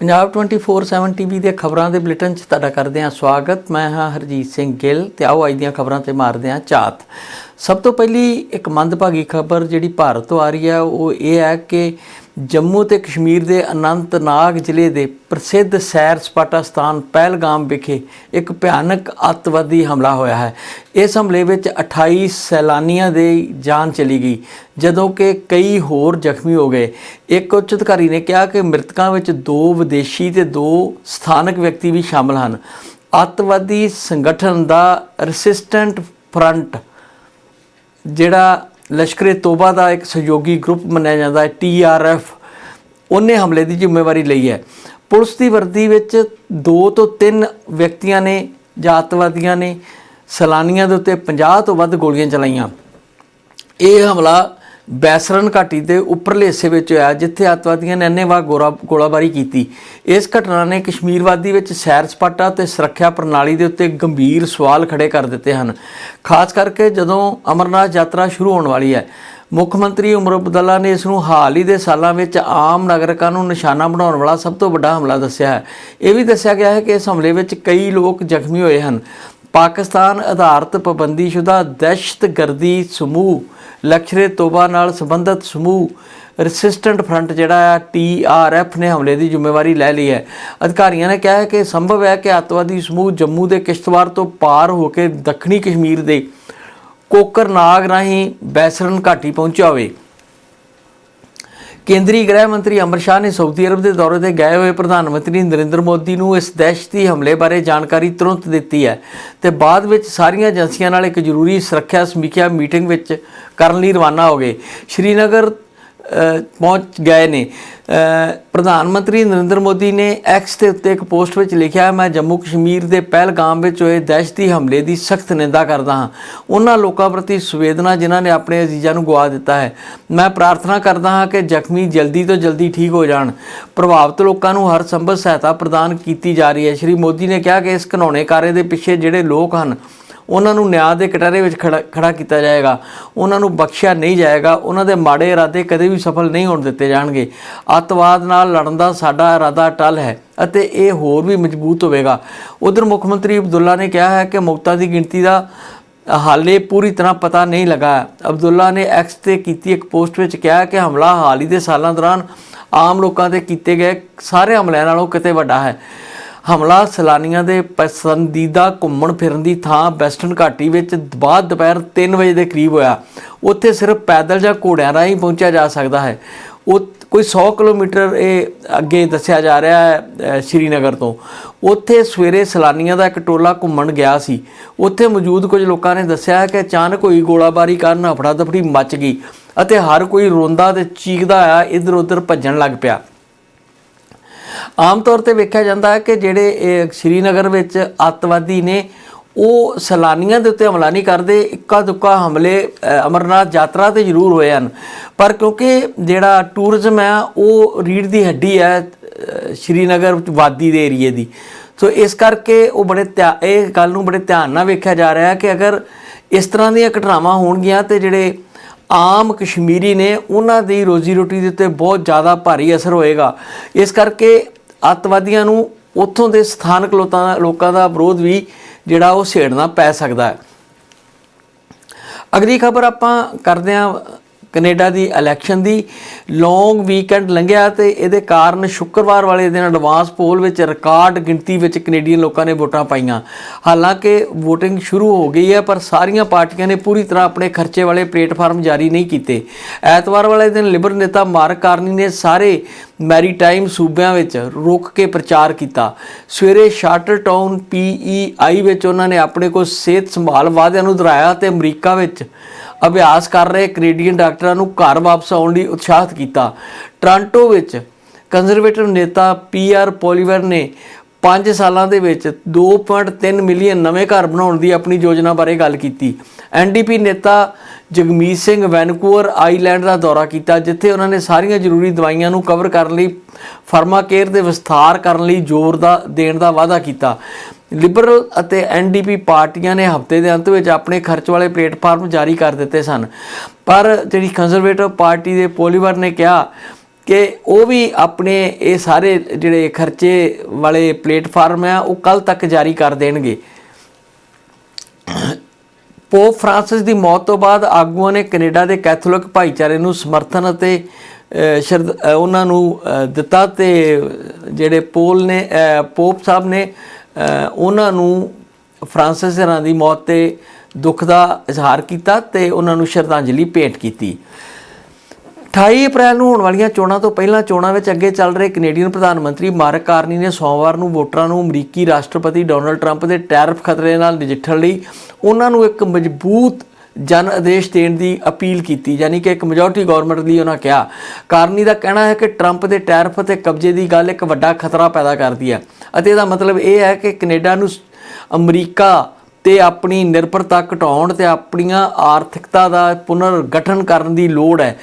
Punjab 24/7 TV ਦੇ ਖਬਰਾਂ ਦੇ ਬੁਲੇਟਿਨ 'ਚ ਤੁਹਾਡਾ ਕਰਦੇ ਹਾਂ ਸਵਾਗਤ। ਮੈਂ ਹਾਂ ਹਰਜੀਤ ਸਿੰਘ ਗਿੱਲ ਤੇ ਆਓ ਅੱਜ ਦੀਆਂ ਖਬਰਾਂ ਤੇ ਮਾਰਦੇ ਹਾਂ ਝਾਤ। ਸਭ ਤੋਂ ਪਹਿਲੀ ਇੱਕ ਮੰਦਭਾਗੀ ਖਬਰ ਜਿਹੜੀ ਭਾਰਤ ਤੋਂ ਆ ਰਹੀ ਹੈ, ਉਹ ਇਹ ਹੈ ਕਿ ਜੰਮੂ ਤੇ ਕਸ਼ਮੀਰ ਦੇ ਅਨੰਤਨਾਗ ਜ਼ਿਲ੍ਹੇ ਦੇ ਪ੍ਰਸਿੱਧ ਸੈਰ ਸਪਾਟਾ ਸਥਾਨ ਪਹਿਲਗਾਮ ਵਿਖੇ ਇੱਕ ਭਿਆਨਕ ਅੱਤਵਾਦੀ ਹਮਲਾ ਹੋਇਆ ਹੈ। ਇਸ ਹਮਲੇ ਵਿੱਚ 28 ਸੈਲਾਨੀਆਂ ਦੇ ਜਾਨ ਚਲੀ ਗਈ, ਜਦੋਂ ਕਿ ਕਈ ਹੋਰ ਜ਼ਖਮੀ ਹੋ ਗਏ। ਇੱਕ ਉੱਚ ਅਧਿਕਾਰੀ ਨੇ ਕਿਹਾ ਕਿ ਮ੍ਰਿਤਕਾਂ ਵਿੱਚ ਦੋ ਵਿਦੇਸ਼ੀ ਤੇ ਦੋ ਸਥਾਨਕ ਵਿਅਕਤੀ ਵੀ ਸ਼ਾਮਲ ਹਨ। ਅੱਤਵਾਦੀ ਸੰਗਠਨ ਦਾ ਰੈਸਿਸਟੈਂਟ ਫਰੰਟ, ਜਿਹੜਾ ਲਸ਼ਕਰੇ ਤੋਬਾ ਦਾ ਇੱਕ ਸਹਿਯੋਗੀ ਗਰੁੱਪ ਮੰਨਿਆ ਜਾਂਦਾ ਹੈ ਟੀਆਰਐਫ ਉਹਨੇ ਹਮਲੇ ਦੀ ਜ਼ਿੰਮੇਵਾਰੀ ਲਈ ਹੈ। ਪੁਲਿਸ ਦੀ ਵਰਦੀ ਵਿੱਚ ਦੋ ਤੋਂ ਤਿੰਨ ਵਿਅਕਤੀਆਂ ਨੇ ਜਾਂ ਅੱਤਵਾਦੀਆਂ ਨੇ, ਸੈਲਾਨੀਆਂ ਦੇ ਉੱਤੇ 50 ਤੋਂ ਵੱਧ ਗੋਲੀਆਂ ਚਲਾਈਆਂ। ਇਹ ਹਮਲਾ ਬੈਸਰਨ ਘਾਟੀ ਦੇ ਉੱਪਰਲੇ ਹਿੱਸੇ ਵਿੱਚ ਹੋਇਆ, ਜਿੱਥੇ ਅੱਤਵਾਦੀਆਂ ਨੇ ਅੰਨ੍ਹੇਵਾਹ ਗੋਰਾ, ਗੋਲਾਬਾਰੀ ਕੀਤੀ। ਇਸ ਘਟਨਾ ਨੇ ਕਸ਼ਮੀਰਵਾਦੀ ਵਿੱਚ ਸੈਰ ਸਪਾਟਾ ਤੇ ਸੁਰੱਖਿਆ ਪ੍ਰਣਾਲੀ ਦੇ ਉੱਤੇ ਗੰਭੀਰ ਸਵਾਲ ਖੜੇ ਕਰ ਦਿੱਤੇ ਹਨ। ਖਾਸ ਕਰਕੇ ਜਦੋਂ ਅਮਰਨਾਥ ਯਾਤਰਾ ਸ਼ੁਰੂ ਹੋਣ ਵਾਲੀ ਹੈ, ਮੁੱਖ ਮੰਤਰੀ ਉਮਰ ਅਬਦੁੱਲਾ ਨੇ ਇਸ ਨੂੰ ਹਾਲ ਹੀ ਦੇ ਸਾਲਾਂ ਵਿੱਚ ਆਮ ਨਾਗਰਿਕਾਂ ਨੂੰ ਨਿਸ਼ਾਨਾ ਬਣਾਉਣ ਵਾਲਾ ਸਭ ਤੋਂ ਵੱਡਾ ਹਮਲਾ ਦੱਸਿਆ ਹੈ। ਇਹ ਵੀ ਦੱਸਿਆ ਗਿਆ ਹੈ ਕਿ ਇਸ ਹਮਲੇ ਵਿੱਚ ਕਈ ਲੋਕ ਜ਼ਖਮੀ ਹੋਏ ਹਨ। ਪਾਕਿਸਤਾਨ ਆਧਾਰਿਤ ਪਾਬੰਦੀਸ਼ੁਦਾ ਦਹਿਸ਼ਤਗਰਦੀ ਸਮੂਹ ਲਸ਼ਕਰੇ ਤੋਬਾ ਨਾਲ ਸੰਬੰਧਿਤ ਸਮੂਹ, ਰੈਸਿਸਟੈਂਟ ਫਰੰਟ ਜਿਹੜਾ ਹੈ ਟੀਆਰਐਫ ਨੇ ਹਮਲੇ ਦੀ ਜ਼ਿੰਮੇਵਾਰੀ ਲੈ ਲਈ ਹੈ। ਅਧਿਕਾਰੀਆਂ ਨੇ ਕਿਹਾ ਹੈ ਕਿ ਸੰਭਵ ਹੈ ਕਿ ਅੱਤਵਾਦੀ ਸਮੂਹ ਜੰਮੂ ਦੇ ਕਿਸ਼ਤਵਾੜ ਤੋਂ ਪਾਰ ਹੋ ਕੇ ਦੱਖਣੀ ਕਸ਼ਮੀਰ ਦੇ ਕੋਕਰਨਾਗ ਰਾਹੀਂ ਬੈਸਰਨ ਘਾਟੀ ਪਹੁੰਚਿਆ ਹੋਵੇ। ਕੇਂਦਰੀ ਗ੍ਰਹਿ ਮੰਤਰੀ ਅਮਰ ਸ਼ਾਹ ਨੇ ਸਾਊਦੀ ਅਰਬ ਦੇ ਦੌਰੇ ਤੇ ਗਏ ਹੋਏ ਪ੍ਰਧਾਨ ਮੰਤਰੀ ਨਰਿੰਦਰ ਮੋਦੀ ਨੂੰ ਇਸ ਦਹਿਸ਼ਤੀ ਹਮਲੇ ਬਾਰੇ ਜਾਣਕਾਰੀ ਤੁਰੰਤ ਦਿੱਤੀ ਹੈ ਤੇ ਬਾਅਦ ਵਿੱਚ ਸਾਰੀਆਂ ਏਜੰਸੀਆਂ ਨਾਲ ਇੱਕ ਜ਼ਰੂਰੀ ਸੁਰੱਖਿਆ ਸਮੀਖਿਆ ਮੀਟਿੰਗ ਵਿੱਚ ਕਰਨ ਲਈ ਰਵਾਨਾ ਹੋ ਗਏ। ਸ਼੍ਰੀਨਗਰ ਪਹੁੰਚ ਗਏ ਨੇ। ਪ੍ਰਧਾਨ ਮੰਤਰੀ ਨਰਿੰਦਰ ਮੋਦੀ ਨੇ ਐਕਸ ਦੇ ਉੱਤੇ ਇੱਕ ਪੋਸਟ ਵਿੱਚ ਲਿਖਿਆ ਮੈਂ ਜੰਮੂ ਕਸ਼ਮੀਰ ਦੇ ਪਹਿਲਗਾਮ ਵਿੱਚ ਹੋਏ ਦਹਿਸ਼ਤੀ ਹਮਲੇ ਦੀ ਸਖਤ ਨਿੰਦਾ ਕਰਦਾ ਹਾਂ। ਉਹਨਾਂ ਲੋਕਾਂ ਪ੍ਰਤੀ ਸੰਵੇਦਨਾ ਜਿਨ੍ਹਾਂ ਨੇ ਆਪਣੇ ਅਜ਼ੀਜ਼ਾਂ ਨੂੰ ਗਵਾ ਦਿੱਤਾ ਹੈ। ਮੈਂ ਪ੍ਰਾਰਥਨਾ ਕਰਦਾ ਹਾਂ ਕਿ ਜ਼ਖਮੀ ਜਲਦੀ ਤੋਂ ਜਲਦੀ ਠੀਕ ਹੋ ਜਾਣ। ਪ੍ਰਭਾਵਿਤ ਲੋਕਾਂ ਨੂੰ ਹਰ ਸੰਭਵ ਸਹਾਇਤਾ ਪ੍ਰਦਾਨ ਕੀਤੀ ਜਾ ਰਹੀ ਹੈ। ਸ਼੍ਰੀ ਮੋਦੀ ਨੇ ਕਿਹਾ ਕਿ ਇਸ ਘਿਨੌਣੇ ਕਾਰੇ ਦੇ ਪਿੱਛੇ ਜਿਹੜੇ ਲੋਕ ਹਨ ਉਹਨਾਂ ਨੂੰ ਨਿਆਂ ਦੇ ਕਟਾਰੇ ਵਿੱਚ ਖੜਾ ਖੜਾ ਕੀਤਾ ਜਾਏਗਾ। ਉਹਨਾਂ ਨੂੰ ਬਖਸ਼ਿਆ ਨਹੀਂ ਜਾਏਗਾ। ਉਹਨਾਂ ਦੇ ਮਾੜੇ ਇਰਾਦੇ ਕਦੇ ਵੀ ਸਫਲ ਨਹੀਂ ਹੋਣ ਦਿੱਤੇ ਜਾਣਗੇ। ਅੱਤਵਾਦ ਨਾਲ ਲੜਨ ਦਾ ਸਾਡਾ ਇਰਾਦਾ ਟਲ ਹੈ ਅਤੇ ਇਹ ਹੋਰ ਵੀ ਮਜ਼ਬੂਤ ਹੋਵੇਗਾ। ਉਧਰ ਮੁੱਖ ਮੰਤਰੀ ਅਬਦੁੱਲਾ ਨੇ ਕਿਹਾ ਹੈ ਕਿ ਮੌਤਾਂ ਦੀ ਗਿਣਤੀ ਦਾ ਹਾਲੇ ਪੂਰੀ ਤਰ੍ਹਾਂ ਪਤਾ ਨਹੀਂ ਲੱਗਾ। ਹੈ। ਅਬਦੁੱਲਾ ਨੇ ਐਕਸ ਤੇ ਕੀਤੀ ਇੱਕ ਪੋਸਟ ਵਿੱਚ ਕਿਹਾ ਕਿ ਹਮਲਾ ਹਾਲ ਹੀ ਦੇ ਸਾਲਾਂ ਦੌਰਾਨ ਆਮ ਲੋਕਾਂ ਤੇ ਕੀਤੇ ਗਏ ਸਾਰੇ ਹਮਲਿਆਂ ਨਾਲੋਂ ਕਿਤੇ ਵੱਡਾ ਹੈ। ਹਮਲਾ, ਸੈਲਾਨੀਆਂ ਦੇ ਪਸੰਦੀਦਾ ਘੁੰਮਣ ਫਿਰਨ ਦੀ ਥਾਂ ਵੈਸਟਰਨ ਘਾਟੀ ਵਿੱਚ ਬਾਅਦ ਦੁਪਹਿਰ 3 ਵਜੇ ਦੇ ਕਰੀਬ ਹੋਇਆ। ਉੱਥੇ ਸਿਰਫ ਪੈਦਲ ਜਾਂ ਘੋੜਿਆਂ ਰਾਹੀਂ ਪਹੁੰਚਿਆ ਜਾ ਸਕਦਾ ਹੈ। ਉਹ ਕੋਈ 100 ਕਿਲੋਮੀਟਰ ਇਹ ਅੱਗੇ ਦੱਸਿਆ ਜਾ ਰਿਹਾ ਹੈ ਸ਼੍ਰੀਨਗਰ ਤੋਂ। ਉੱਥੇ ਸਵੇਰੇ ਸੈਲਾਨੀਆਂ ਦਾ ਇੱਕ ਟੋਲਾ ਘੁੰਮਣ ਗਿਆ ਸੀ। ਉੱਥੇ ਮੌਜੂਦ ਕੁਝ ਲੋਕਾਂ ਨੇ ਦੱਸਿਆ ਕਿ ਅਚਾਨਕ ਹੋਈ ਗੋਲਾਬਾਰੀ ਕਾਰਨ ਹਫੜਾ ਦਫੜੀ ਮਚ ਗਈ ਅਤੇ ਹਰ ਕੋਈ ਰੋਂਦਾ ਤੇ ਚੀਕਦਾ ਆ ਇੱਧਰ ਉੱਧਰ ਭੱਜਣ ਲੱਗ ਪਿਆ। ਆਮ ਤੌਰ ਤੇ ਵੇਖਿਆ ਜਾਂਦਾ ਹੈ ਕਿ ਜਿਹੜੇ, ਇਹ ਸ਼੍ਰੀਨਗਰ ਵਿੱਚ ਅੱਤਵਾਦੀ ਨੇ, ਉਹ ਸੈਲਾਨੀਆਂ ਦੇ ਉੱਤੇ ਹਮਲਾ ਨਹੀਂ ਕਰਦੇ ਇੱਕਾ ਦੁੱਕਾ ਹਮਲੇ ਅਮਰਨਾਥ ਯਾਤਰਾ ਤੇ ਜ਼ਰੂਰ ਹੋਏ ਹਨ। ਪਰ ਕਿਉਂਕਿ ਜਿਹੜਾ ਟੂਰਿਜ਼ਮ ਹੈ, ਉਹ ਰੀੜ ਦੀ ਹੱਡੀ ਹੈ ਸ਼੍ਰੀਨਗਰ ਵਿੱਚ ਵਾਦੀ ਦੇ ਏਰੀਏ ਦੀ। ਸੋ ਇਸ ਕਰਕੇ ਉਹ ਬੜੇ ਧਿਆ- ਇਹ ਗੱਲ ਨੂੰ ਬੜੇ ਧਿਆਨ ਨਾਲ ਵੇਖਿਆ ਜਾ ਰਿਹਾ ਹੈ ਕਿ ਅਗਰ ਇਸ ਤਰ੍ਹਾਂ ਦੀਆਂ ਘਟਨਾਵਾਂ ਹੋਣਗੀਆਂ ਤੇ ਜਿਹੜੇ ਆਮ ਕਸ਼ਮੀਰੀ ਨੇ, ਉਹਨਾਂ ਦੀ ਰੋਜ਼ੀ ਰੋਟੀ ਦੇ ਉੱਤੇ ਬਹੁਤ ਜ਼ਿਆਦਾ ਭਾਰੀ ਅਸਰ ਹੋਏਗਾ। ਇਸ ਕਰਕੇ ਅੱਤਵਾਦੀਆਂ ਨੂੰ ਉੱਥੋਂ ਦੇ ਸਥਾਨਕ ਲੋਕਾਂ ਲੋਕਾਂ ਦਾ ਵਿਰੋਧ ਵੀ ਜਿਹੜਾ ਉਹ ਛੇੜਨਾ ਪੈ ਸਕਦਾ ਹੈ। ਅਗਲੀ ਖਬਰ ਆਪਾਂ ਕਰਦੇ ਹਾਂ ਕੈਨੇਡਾ ਦੀ ਇਲੈਕਸ਼ਨ ਦੀ ਲੌਂਗ ਵੀਕਐਂਡ ਲੰਘਿਆ ਤੇ ਇਹਦੇ ਕਾਰਨ ਸ਼ੁੱਕਰਵਾਰ ਵਾਲੇ ਦਿਨ ਐਡਵਾਂਸ ਪੋਲ ਵਿੱਚ ਰਿਕਾਰਡ ਗਿਣਤੀ ਵਿੱਚ ਕੈਨੇਡੀਅਨ ਲੋਕਾਂ ਨੇ ਵੋਟਾਂ ਪਾਈਆਂ। ਹਾਲਾਂਕਿ VOTING ਸ਼ੁਰੂ ਹੋ ਗਈ ਹੈ, ਪਰ ਸਾਰੀਆਂ ਪਾਰਟੀਆਂ ਨੇ ਪੂਰੀ ਤਰ੍ਹਾਂ ਆਪਣੇ ਖਰਚੇ ਵਾਲੇ ਪਲੇਟਫਾਰਮ ਜਾਰੀ ਨਹੀਂ ਕੀਤੇ। ਐਤਵਾਰ ਵਾਲੇ ਦਿਨ ਲਿਬਰ ਨੇਤਾ ਮਾਰਕ ਕਾਰਨੀ ਨੇ ਸਾਰੇ ਮੈਰੀਟਾਈਮ ਸੂਬਿਆਂ ਵਿੱਚ ਰੁਕ ਕੇ ਪ੍ਰਚਾਰ ਕੀਤਾ। ਸਵੇਰੇ ਸ਼ਾਰਟਰ ਟਾਊਨ ਪੀਈਆਈ ਵਿੱਚ ਉਹਨਾਂ ਨੇ ਆਪਣੇ ਕੋਲ ਸਿਹਤ ਸੰਭਾਲ ਵਾਅਦਿਆਂ ਨੂੰ ਦੁਹਰਾਇਆ ਤੇ ਅਮਰੀਕਾ ਵਿੱਚ ਅਭਿਆਸ ਕਰ ਰਹੇ ਕੈਨੇਡੀਅਨ ਡਾਕਟਰਾਂ ਨੂੰ ਘਰ ਵਾਪਸ ਆਉਣ ਲਈ ਉਤਸ਼ਾਹਿਤ ਕੀਤਾ। ਟ੍ਰਾਂਟੋ ਵਿੱਚ ਕੰਜ਼ਰਵੇਟਿਵ ਨੇਤਾ ਪੀਆਰ ਪੋਲੀਵਰ ਨੇ 5 ਸਾਲਾਂ ਦੇ ਵਿੱਚ 2.3 ਮਿਲੀਅਨ ਨਵੇਂ ਘਰ ਬਣਾਉਣ ਦੀ ਆਪਣੀ ਯੋਜਨਾ ਬਾਰੇ ਗੱਲ ਕੀਤੀ। ਐਨਡੀਪੀ ਨੇਤਾ ਜਗਮੀਤ ਸਿੰਘ ਵੈਨਕੂਵਰ ਆਈਲੈਂਡ ਦਾ ਦੌਰਾ ਕੀਤਾ, ਜਿੱਥੇ ਉਹਨਾਂ ਨੇ ਸਾਰੀਆਂ ਜ਼ਰੂਰੀ ਦਵਾਈਆਂ ਨੂੰ ਕਵਰ ਕਰਨ ਲਈ ਫਾਰਮਾਕੇਅਰ ਦੇ ਵਿਸਥਾਰ ਕਰਨ ਲਈ ਜ਼ੋਰ ਦਾ, ਦੇਣ ਦਾ ਵਾਅਦਾ ਕੀਤਾ। ਲਿਬਰਲ ਅਤੇ ਐਨਡੀਪੀ ਪਾਰਟੀਆਂ ਨੇ ਹਫ਼ਤੇ ਦੇ ਅੰਤ ਵਿੱਚ ਆਪਣੇ ਖਰਚ ਵਾਲੇ ਪਲੇਟਫਾਰਮ ਜਾਰੀ ਕਰ ਦਿੱਤੇ ਸਨ। ਪਰ ਜਿਹੜੀ ਕੰਜ਼ਰਵੇਟਿਵ ਪਾਰਟੀ ਦੇ ਪੋਲੀਵਰ ਨੇ ਕਿਹਾ ਕਿ ਉਹ ਵੀ ਆਪਣੇ ਇਹ ਸਾਰੇ ਜਿਹੜੇ ਖਰਚੇ ਵਾਲੇ ਪਲੇਟਫਾਰਮ ਆ ਉਹ ਕੱਲ ਤੱਕ ਜਾਰੀ ਕਰ ਦੇਣਗੇ। ਪੋਪ ਫ੍ਰਾਂਸਿਸ ਦੀ ਮੌਤ ਤੋਂ ਬਾਅਦ ਆਗੂਆਂ ਨੇ ਕੈਨੇਡਾ ਦੇ ਕੈਥੋਲਿਕ ਭਾਈਚਾਰੇ ਨੂੰ ਸਮਰਥਨ ਅਤੇ ਅ, ਉਹਨਾਂ ਨੂੰ ਦਿੱਤਾ ਤੇ ਜਿਹੜੇ ਪੋਲ ਨੇ ਪੋਪ ਸਾਹਿਬ ਨੇ ਉਹਨਾਂ ਨੂੰ ਫ੍ਰਾਂਸਿਸ ਹਰਾਂ ਦੀ ਮੌਤ ਤੇ ਦੁੱਖ ਦਾ ਇਜ਼ਹਾਰ ਕੀਤਾ ਤੇ ਉਹਨਾਂ ਨੂੰ ਸ਼ਰਧਾਂਜਲੀ ਭੇਂਟ ਕੀਤੀ। 28 ਅਪ੍ਰੈਲ ਨੂੰ ਹੋਣ ਵਾਲੀਆਂ ਚੋਣਾਂ ਤੋਂ ਪਹਿਲਾਂ ਚੋਣਾਂ ਵਿੱਚ ਅੱਗੇ ਚੱਲ ਰਹੇ ਕੈਨੇਡੀਅਨ ਪ੍ਰਧਾਨ ਮੰਤਰੀ ਮਾਰਕ ਕਾਰਨੀ ਨੇ ਸੋਮਵਾਰ ਨੂੰ ਵੋਟਰਾਂ ਨੂੰ ਅਮਰੀਕੀ ਰਾਸ਼ਟਰਪਤੀ ਡੋਨਲਡ ਟਰੰਪ ਦੇ ਟੈਰਫ ਖਤਰੇ ਨਾਲ ਨਜਿੱਠਣ ਲਈ ਉਹਨਾਂ ਨੂੰ ਇੱਕ ਮਜ਼ਬੂਤ ਜਨ ਆਦੇਸ਼ ਦੇਣ ਦੀ ਅਪੀਲ ਕੀਤੀ, ਯਾਨੀ ਕਿ ਇੱਕ ਮੈਜੋਰਟੀ ਗਵਰਨਮੈਂਟ ਲਈ ਉਹਨਾਂ ਕਿਹਾ। ਕਾਰਨੀ ਦਾ ਕਹਿਣਾ ਹੈ ਕਿ ਟਰੰਪ ਦੇ ਟੈਰਫ ਅਤੇ ਕਬਜ਼ੇ ਦੀ ਗੱਲ ਇੱਕ ਵੱਡਾ ਖਤਰਾ ਪੈਦਾ ਕਰਦੀ ਹੈ ਅਤੇ ਇਹਦਾ ਮਤਲਬ ਇਹ ਹੈ ਕਿ ਕੈਨੇਡਾ ਨੂੰ ਅਮਰੀਕਾ ਤੇ ਆਪਣੀ ਨਿਰਭਰਤਾ ਘਟਾਉਣ ਤੇ ਆਪਣੀਆਂ ਆਰਥਿਕਤਾ ਦਾ ਪੁਨਰ ਗਠਨ ਕਰਨ ਦੀ ਲੋੜ ਹੈ।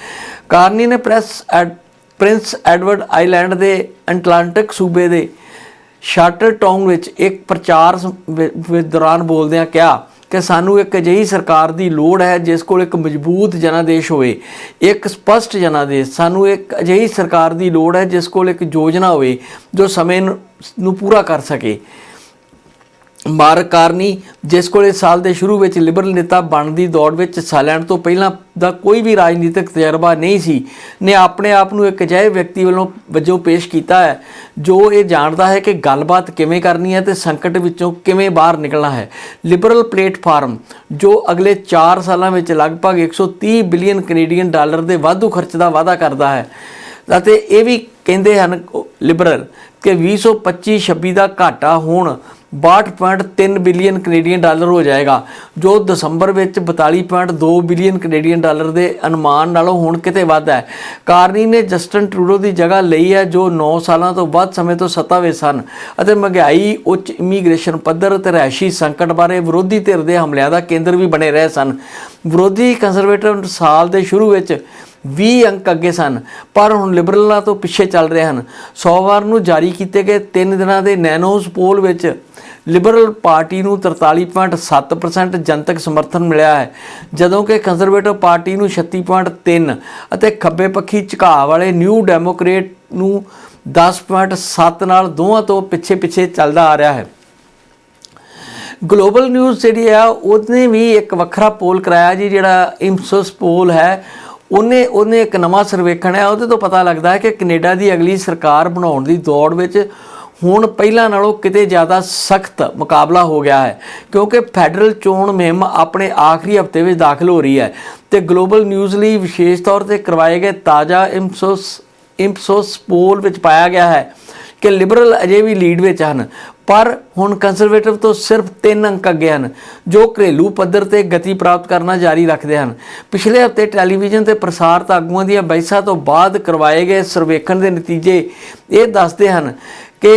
ਕਾਰਨੀ ਨੇ ਪ੍ਰੈਸ ਐਡ, ਪ੍ਰਿੰਸ ਐਡਵਰਡ ਆਈਲੈਂਡ ਦੇ ਐਟਲਾਂਟਿਕ ਸੂਬੇ ਦੇ ਸ਼ਾਟਰ ਟਾਊਨ ਵਿੱਚ ਇੱਕ ਪ੍ਰਚਾਰ ਸ- ਦੌਰਾਨ ਬੋਲਦਿਆਂ ਕਿਹਾ ਕਿ ਸਾਨੂੰ ਇੱਕ ਅਜਿਹੀ ਸਰਕਾਰ ਦੀ ਲੋੜ ਹੈ ਜਿਸ ਕੋਲ ਇੱਕ ਮਜ਼ਬੂਤ ਜਨਾਦੇਸ਼ ਹੋਵੇ, ਇੱਕ ਸਪਸ਼ਟ ਜਨਾਦੇਸ਼। ਸਾਨੂੰ ਇੱਕ ਅਜਿਹੀ ਸਰਕਾਰ ਦੀ ਲੋੜ ਹੈ ਜਿਸ ਕੋਲ ਇੱਕ ਯੋਜਨਾ ਹੋਵੇ ਜੋ ਸਮੇਂ ਨੂੰ ਪੂਰਾ ਕਰ ਸਕੇ। ਮਾਰਕ ਕਾਰਨੀ, ਜਿਸ ਕੋਲ ਸਾਲ ਦੇ ਸ਼ੁਰੂ ਵਿੱਚ ਲਿਬਰਲ ਨੇਤਾ ਬਣਨ ਦੀ ਦੌੜ ਵਿੱਚ ਹਿੱਸਾ ਲੈਣ ਤੋਂ ਪਹਿਲਾਂ ਦਾ ਕੋਈ ਵੀ ਰਾਜਨੀਤਿਕ ਤਜਰਬਾ ਨਹੀਂ ਸੀ, ਨੇ ਆਪਣੇ ਆਪ ਨੂੰ ਇੱਕ ਅਜਿਹੇ ਵਿਅਕਤੀ ਵੱਲੋਂ ਵਜੋਂ ਪੇਸ਼ ਕੀਤਾ ਹੈ, ਜੋ ਇਹ ਜਾਣਦਾ ਹੈ ਕਿ ਗੱਲਬਾਤ ਕਿਵੇਂ ਕਰਨੀ ਹੈ ਤੇ ਸੰਕਟ ਵਿੱਚੋਂ ਕਿਵੇਂ ਬਾਹਰ ਨਿਕਲਣਾ ਹੈ। ਲਿਬਰਲ ਪਲੇਟਫਾਰਮ, ਜੋ ਅਗਲੇ 4 ਸਾਲਾਂ ਵਿੱਚ ਲਗਭਗ 130 ਬਿਲੀਅਨ ਕੈਨੇਡੀਅਨ ਡਾਲਰ ਦੇ ਵਾਧੂ ਖਰਚ ਦਾ ਵਾਅਦਾ ਕਰਦਾ ਹੈ, ਅਤੇ ਇਹ ਵੀ ਕਹਿੰਦੇ ਹਨ ਲਿਬਰਲ ਕਿ 2025-26 ਦਾ ਘਾਟਾ ਹੋਣ 62.3 ਬਿਲੀਅਨ ਕੈਨੇਡੀਅਨ ਡਾਲਰ ਹੋ ਜਾਏਗਾ, ਜੋ ਦਸੰਬਰ ਵਿੱਚ 42.2 ਬਿਲੀਅਨ ਕੈਨੇਡੀਅਨ ਡਾਲਰ ਦੇ ਅਨੁਮਾਨ ਨਾਲੋਂ ਹੁਣ ਕਿਤੇ ਵੱਧ ਹੈ। ਕਾਰਨੀ ਨੇ ਜਸਟਨ ਟਰੂਡੋ ਦੀ ਜਗ੍ਹਾ ਲਈ ਹੈ, ਜੋ 9 ਸਾਲਾਂ ਤੋਂ ਵੱਧ ਸਮੇਂ ਤੋਂ ਸੱਤਾ ਵਿੱਚ ਸਨ ਅਤੇ ਮਹਿੰਗਾਈ, ਉੱਚ ਇਮੀਗ੍ਰੇਸ਼ਨ ਪੱਧਰ ਤੇ ਰਹਿਸ਼ੀ ਸੰਕਟ ਬਾਰੇ ਵਿਰੋਧੀ ਧਿਰ ਦੇ ਹਮਲਿਆਂ ਦਾ ਕੇਂਦਰ ਵੀ ਬਣੇ ਰਹੇ ਸਨ। ਵਿਰੋਧੀ ਕੰਜ਼ਰਵੇਟਿਵ ਸਾਲ ਦੇ ਸ਼ੁਰੂ ਵਿੱਚ 20 ਅੰਕ ਅੱਗੇ ਸਨ, ਪਰ ਹੁਣ ਲਿਬਰਲਾਂ ਤੋਂ ਪਿੱਛੇ ਚੱਲ ਰਹੇ ਹਨ। ਸੋਮਵਾਰ ਨੂੰ ਜਾਰੀ ਕੀਤੇ ਗਏ 3 ਦਿਨਾਂ ਦੇ ਨੈਨੋਸ ਪੋਲ ਵਿੱਚ ਲਿਬਰਲ ਪਾਰਟੀ ਨੂੰ 43.7% ਜਨਤਕ ਸਮਰਥਨ ਮਿਲਿਆ ਹੈ, ਜਦੋਂ ਕਿ ਕੰਜ਼ਰਵੇਟਿਵ ਪਾਰਟੀ ਨੂੰ 36.3 ਅਤੇ ਖੱਬੇ ਪੱਖੀ ਝੁਕਾਅ ਵਾਲੇ ਨਿਊ ਡੈਮੋਕ੍ਰੇਟ ਨੂੰ 10.7 ਨਾਲ ਦੋਵਾਂ ਤੋਂ ਪਿੱਛੇ ਪਿੱਛੇ ਚੱਲਦਾ ਆ ਰਿਹਾ ਹੈ। ਗਲੋਬਲ ਨਿਊਜ਼ ਜਿਹੜੀ ਆ ਉਹਨੇ ਵੀ ਇੱਕ ਵੱਖਰਾ ਪੋਲ ਕਰਾਇਆ ਜੀ, ਜਿਹੜਾ ਇਮਸੋਸ ਪੋਲ ਹੈ ਉਹਨੇ ਉਹਨੇ ਇੱਕ ਨਵਾਂ ਸਰਵੇਖਣ ਹੈ, ਉਹਦੇ ਤੋਂ ਪਤਾ ਲੱਗਦਾ ਹੈ ਕਿ ਕੈਨੇਡਾ ਦੀ ਅਗਲੀ ਸਰਕਾਰ ਬਣਾਉਣ ਦੀ ਦੌੜ ਵਿੱਚ ਹੁਣ ਪਹਿਲਾਂ ਨਾਲੋਂ ਕਿਤੇ ਜ਼ਿਆਦਾ ਸਖਤ ਮੁਕਾਬਲਾ ਹੋ ਗਿਆ ਹੈ, ਕਿਉਂਕਿ ਫੈਡਰਲ ਚੋਣ ਮੁਹਿੰਮ ਆਪਣੇ ਆਖਰੀ ਹਫ਼ਤੇ ਵਿੱਚ ਦਾਖਲ ਹੋ ਰਹੀ ਹੈ ਤੇ ਗਲੋਬਲ ਨਿਊਜ਼ ਲਈ ਵਿਸ਼ੇਸ਼ ਤੌਰ ਤੇ ਕਰਵਾਏ ਗਏ ਤਾਜ਼ਾ ਇਮਸੋਸ ਇਮਸੋਸ ਪੋਲ ਵਿੱਚ ਪਾਇਆ ਗਿਆ ਹੈ ਕਿ ਲਿਬਰਲ ਅਜੇ ਵੀ ਲੀਡ ਵਿੱਚ ਹਨ। ਪਰ ਹੁਣ ਕੰਜ਼ਰਵੇਟਿਵ ਤੋਂ ਸਿਰਫ 3 ਅੰਕ ਅੱਗੇ ਹਨ, ਜੋ ਘਰੇਲੂ ਪੱਧਰ ਤੇ ਗਤੀ ਪ੍ਰਾਪਤ ਕਰਨਾ ਜਾਰੀ ਰੱਖਦੇ ਹਨ। ਪਿਛਲੇ ਹਫ਼ਤੇ ਟੈਲੀਵਿਜ਼ਨ ਤੇ ਪ੍ਰਸਾਰਤ ਆਗੂਆਂ ਦੀਆਂ ਬਹਿਸਾਂ ਤੋਂ ਬਾਅਦ ਕਰਵਾਏ ਗਏ ਸਰਵੇਖਣ ਦੇ ਨਤੀਜੇ ਇਹ ਦੱਸਦੇ ਹਨ ਕਿ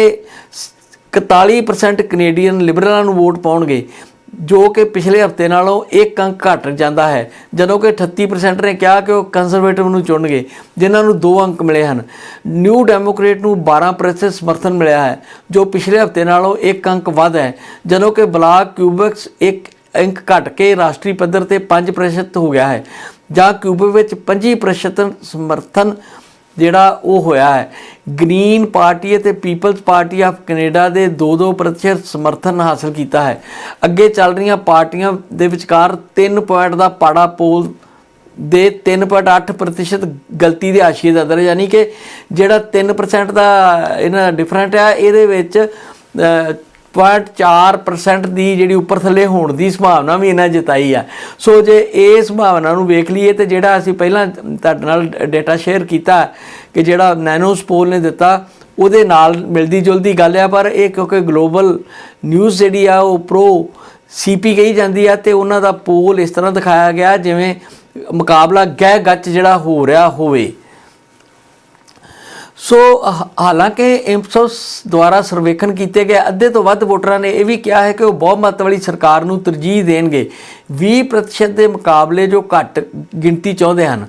41% ਕੈਨੇਡੀਅਨ ਲਿਬਰਲਾਂ ਨੂੰ ਵੋਟ ਪਾਉਣਗੇ। ਜੋ ਕਿ ਪਿਛਲੇ ਹਫ਼ਤੇ ਨਾਲੋਂ ਇੱਕ ਅੰਕ ਘਟ ਜਾਂਦਾ ਹੈ। ਜਦੋਂ ਕਿ 38% ਨੇ ਕਿਹਾ ਕਿ ਉਹ ਕੰਜ਼ਰਵੇਟਿਵ ਨੂੰ ਚੁਣਨਗੇ, ਜਿਨ੍ਹਾਂ ਨੂੰ 2 ਅੰਕ ਮਿਲੇ ਹਨ। ਨਿਊ ਡੈਮੋਕ੍ਰੇਟ ਨੂੰ 12% ਸਮਰਥਨ ਮਿਲਿਆ ਹੈ, ਜੋ ਪਿਛਲੇ ਹਫ਼ਤੇ ਨਾਲੋਂ ਇੱਕ ਅੰਕ ਵੱਧ ਹੈ। ਜਦੋਂ ਕਿ ਬਲਾਕ ਕਿਊਬੈਕਸ ਇੱਕ ਅੰਕ ਘਟ ਕੇ ਰਾਸ਼ਟਰੀ ਪੱਧਰ ਤੇ 5% ਹੋ ਗਿਆ ਹੈ, ਜਾਂ ਕਿਊਬ ਵਿੱਚ 25% ਸਮਰਥਨ ਜਿਹੜਾ ਉਹ ਹੋਇਆ ਹੈ। ਗ੍ਰੀਨ ਪਾਰਟੀ ਅਤੇ ਪੀਪਲਜ਼ ਪਾਰਟੀ ਆਫ ਕੈਨੇਡਾ ਦੇ 2-2% ਸਮਰਥਨ ਹਾਸਲ ਕੀਤਾ ਹੈ। ਅੱਗੇ ਚੱਲ ਰਹੀਆਂ ਪਾਰਟੀਆਂ ਦੇ ਵਿਚਕਾਰ 3 ਪੁਆਇੰਟ ਦਾ ਪਾੜਾ ਪੋਲ ਦੇ 3.8% ਗਲਤੀ ਦੇ ਆਸ਼ੀਏ ਦਾ ਦਰ ਯਾਨੀ ਕਿ ਜਿਹੜਾ 3% ਦਾ ਇਹਨਾਂ ਡਿਫਰੈਂਟ ਆ ਇਹਦੇ ਵਿੱਚ 0.4% ਦੀ ਜਿਹੜੀ ਉੱਪਰ ਥੱਲੇ ਹੋਣ ਦੀ ਸੰਭਾਵਨਾ ਵੀ ਇਹਨਾਂ ਜਤਾਈ ਆ। ਸੋ ਜੇ ਇਹ ਸੰਭਾਵਨਾ ਨੂੰ ਵੇਖ ਲਈਏ ਤੇ ਜਿਹੜਾ ਅਸੀਂ ਪਹਿਲਾਂ ਤੁਹਾਡੇ ਨਾਲ ਡਾਟਾ ਸ਼ੇਅਰ ਕੀਤਾ ਕਿ ਜਿਹੜਾ ਨੈਨੋਸ ਪੋਲ ਨੇ ਦਿੱਤਾ, ਉਹਦੇ ਨਾਲ ਮਿਲਦੀ ਜੁਲਦੀ ਗੱਲ ਆ, ਪਰ ਇਹ ਕਿਉਂਕਿ ਗਲੋਬਲ ਨਿਊਜ਼ ਜਿਹੜੀ ਆ, ਉਹ ਪ੍ਰੋ ਸੀਪੀ ਕਹੀ ਜਾਂਦੀ ਆ ਤੇ ਉਹਨਾਂ ਦਾ ਪੋਲ ਇਸ ਤਰ੍ਹਾਂ ਦਿਖਾਇਆ ਗਿਆ ਜਿਵੇਂ ਮੁਕਾਬਲਾ ਗਹਿ ਗੱਚ ਜਿਹੜਾ ਹੋ ਰਿਹਾ ਹੋਵੇ। ਸੋ ਹ- ah, ਹਾਲਾਂਕਿ ਇੰਪਸੋਸ ਦੁਆਰਾ ਸਰਵੇਖਣ ਕੀਤੇ ਗਏ ਅੱਧੇ ਤੋਂ ਵੱਧ ਵੋਟਰਾਂ ਨੇ ਇਹ ਵੀ ਕਿਹਾ ਹੈ ਕਿ ਉਹ ਬਹੁਮਤ ਵਾਲੀ ਸਰਕਾਰ ਨੂੰ ਤਰਜੀਹ ਦੇਣਗੇ। 20% ਦੇ ਮੁਕਾਬਲੇ ਜੋ ਘੱਟ ਗਿਣਤੀ ਚਾਹੁੰਦੇ ਹਨ।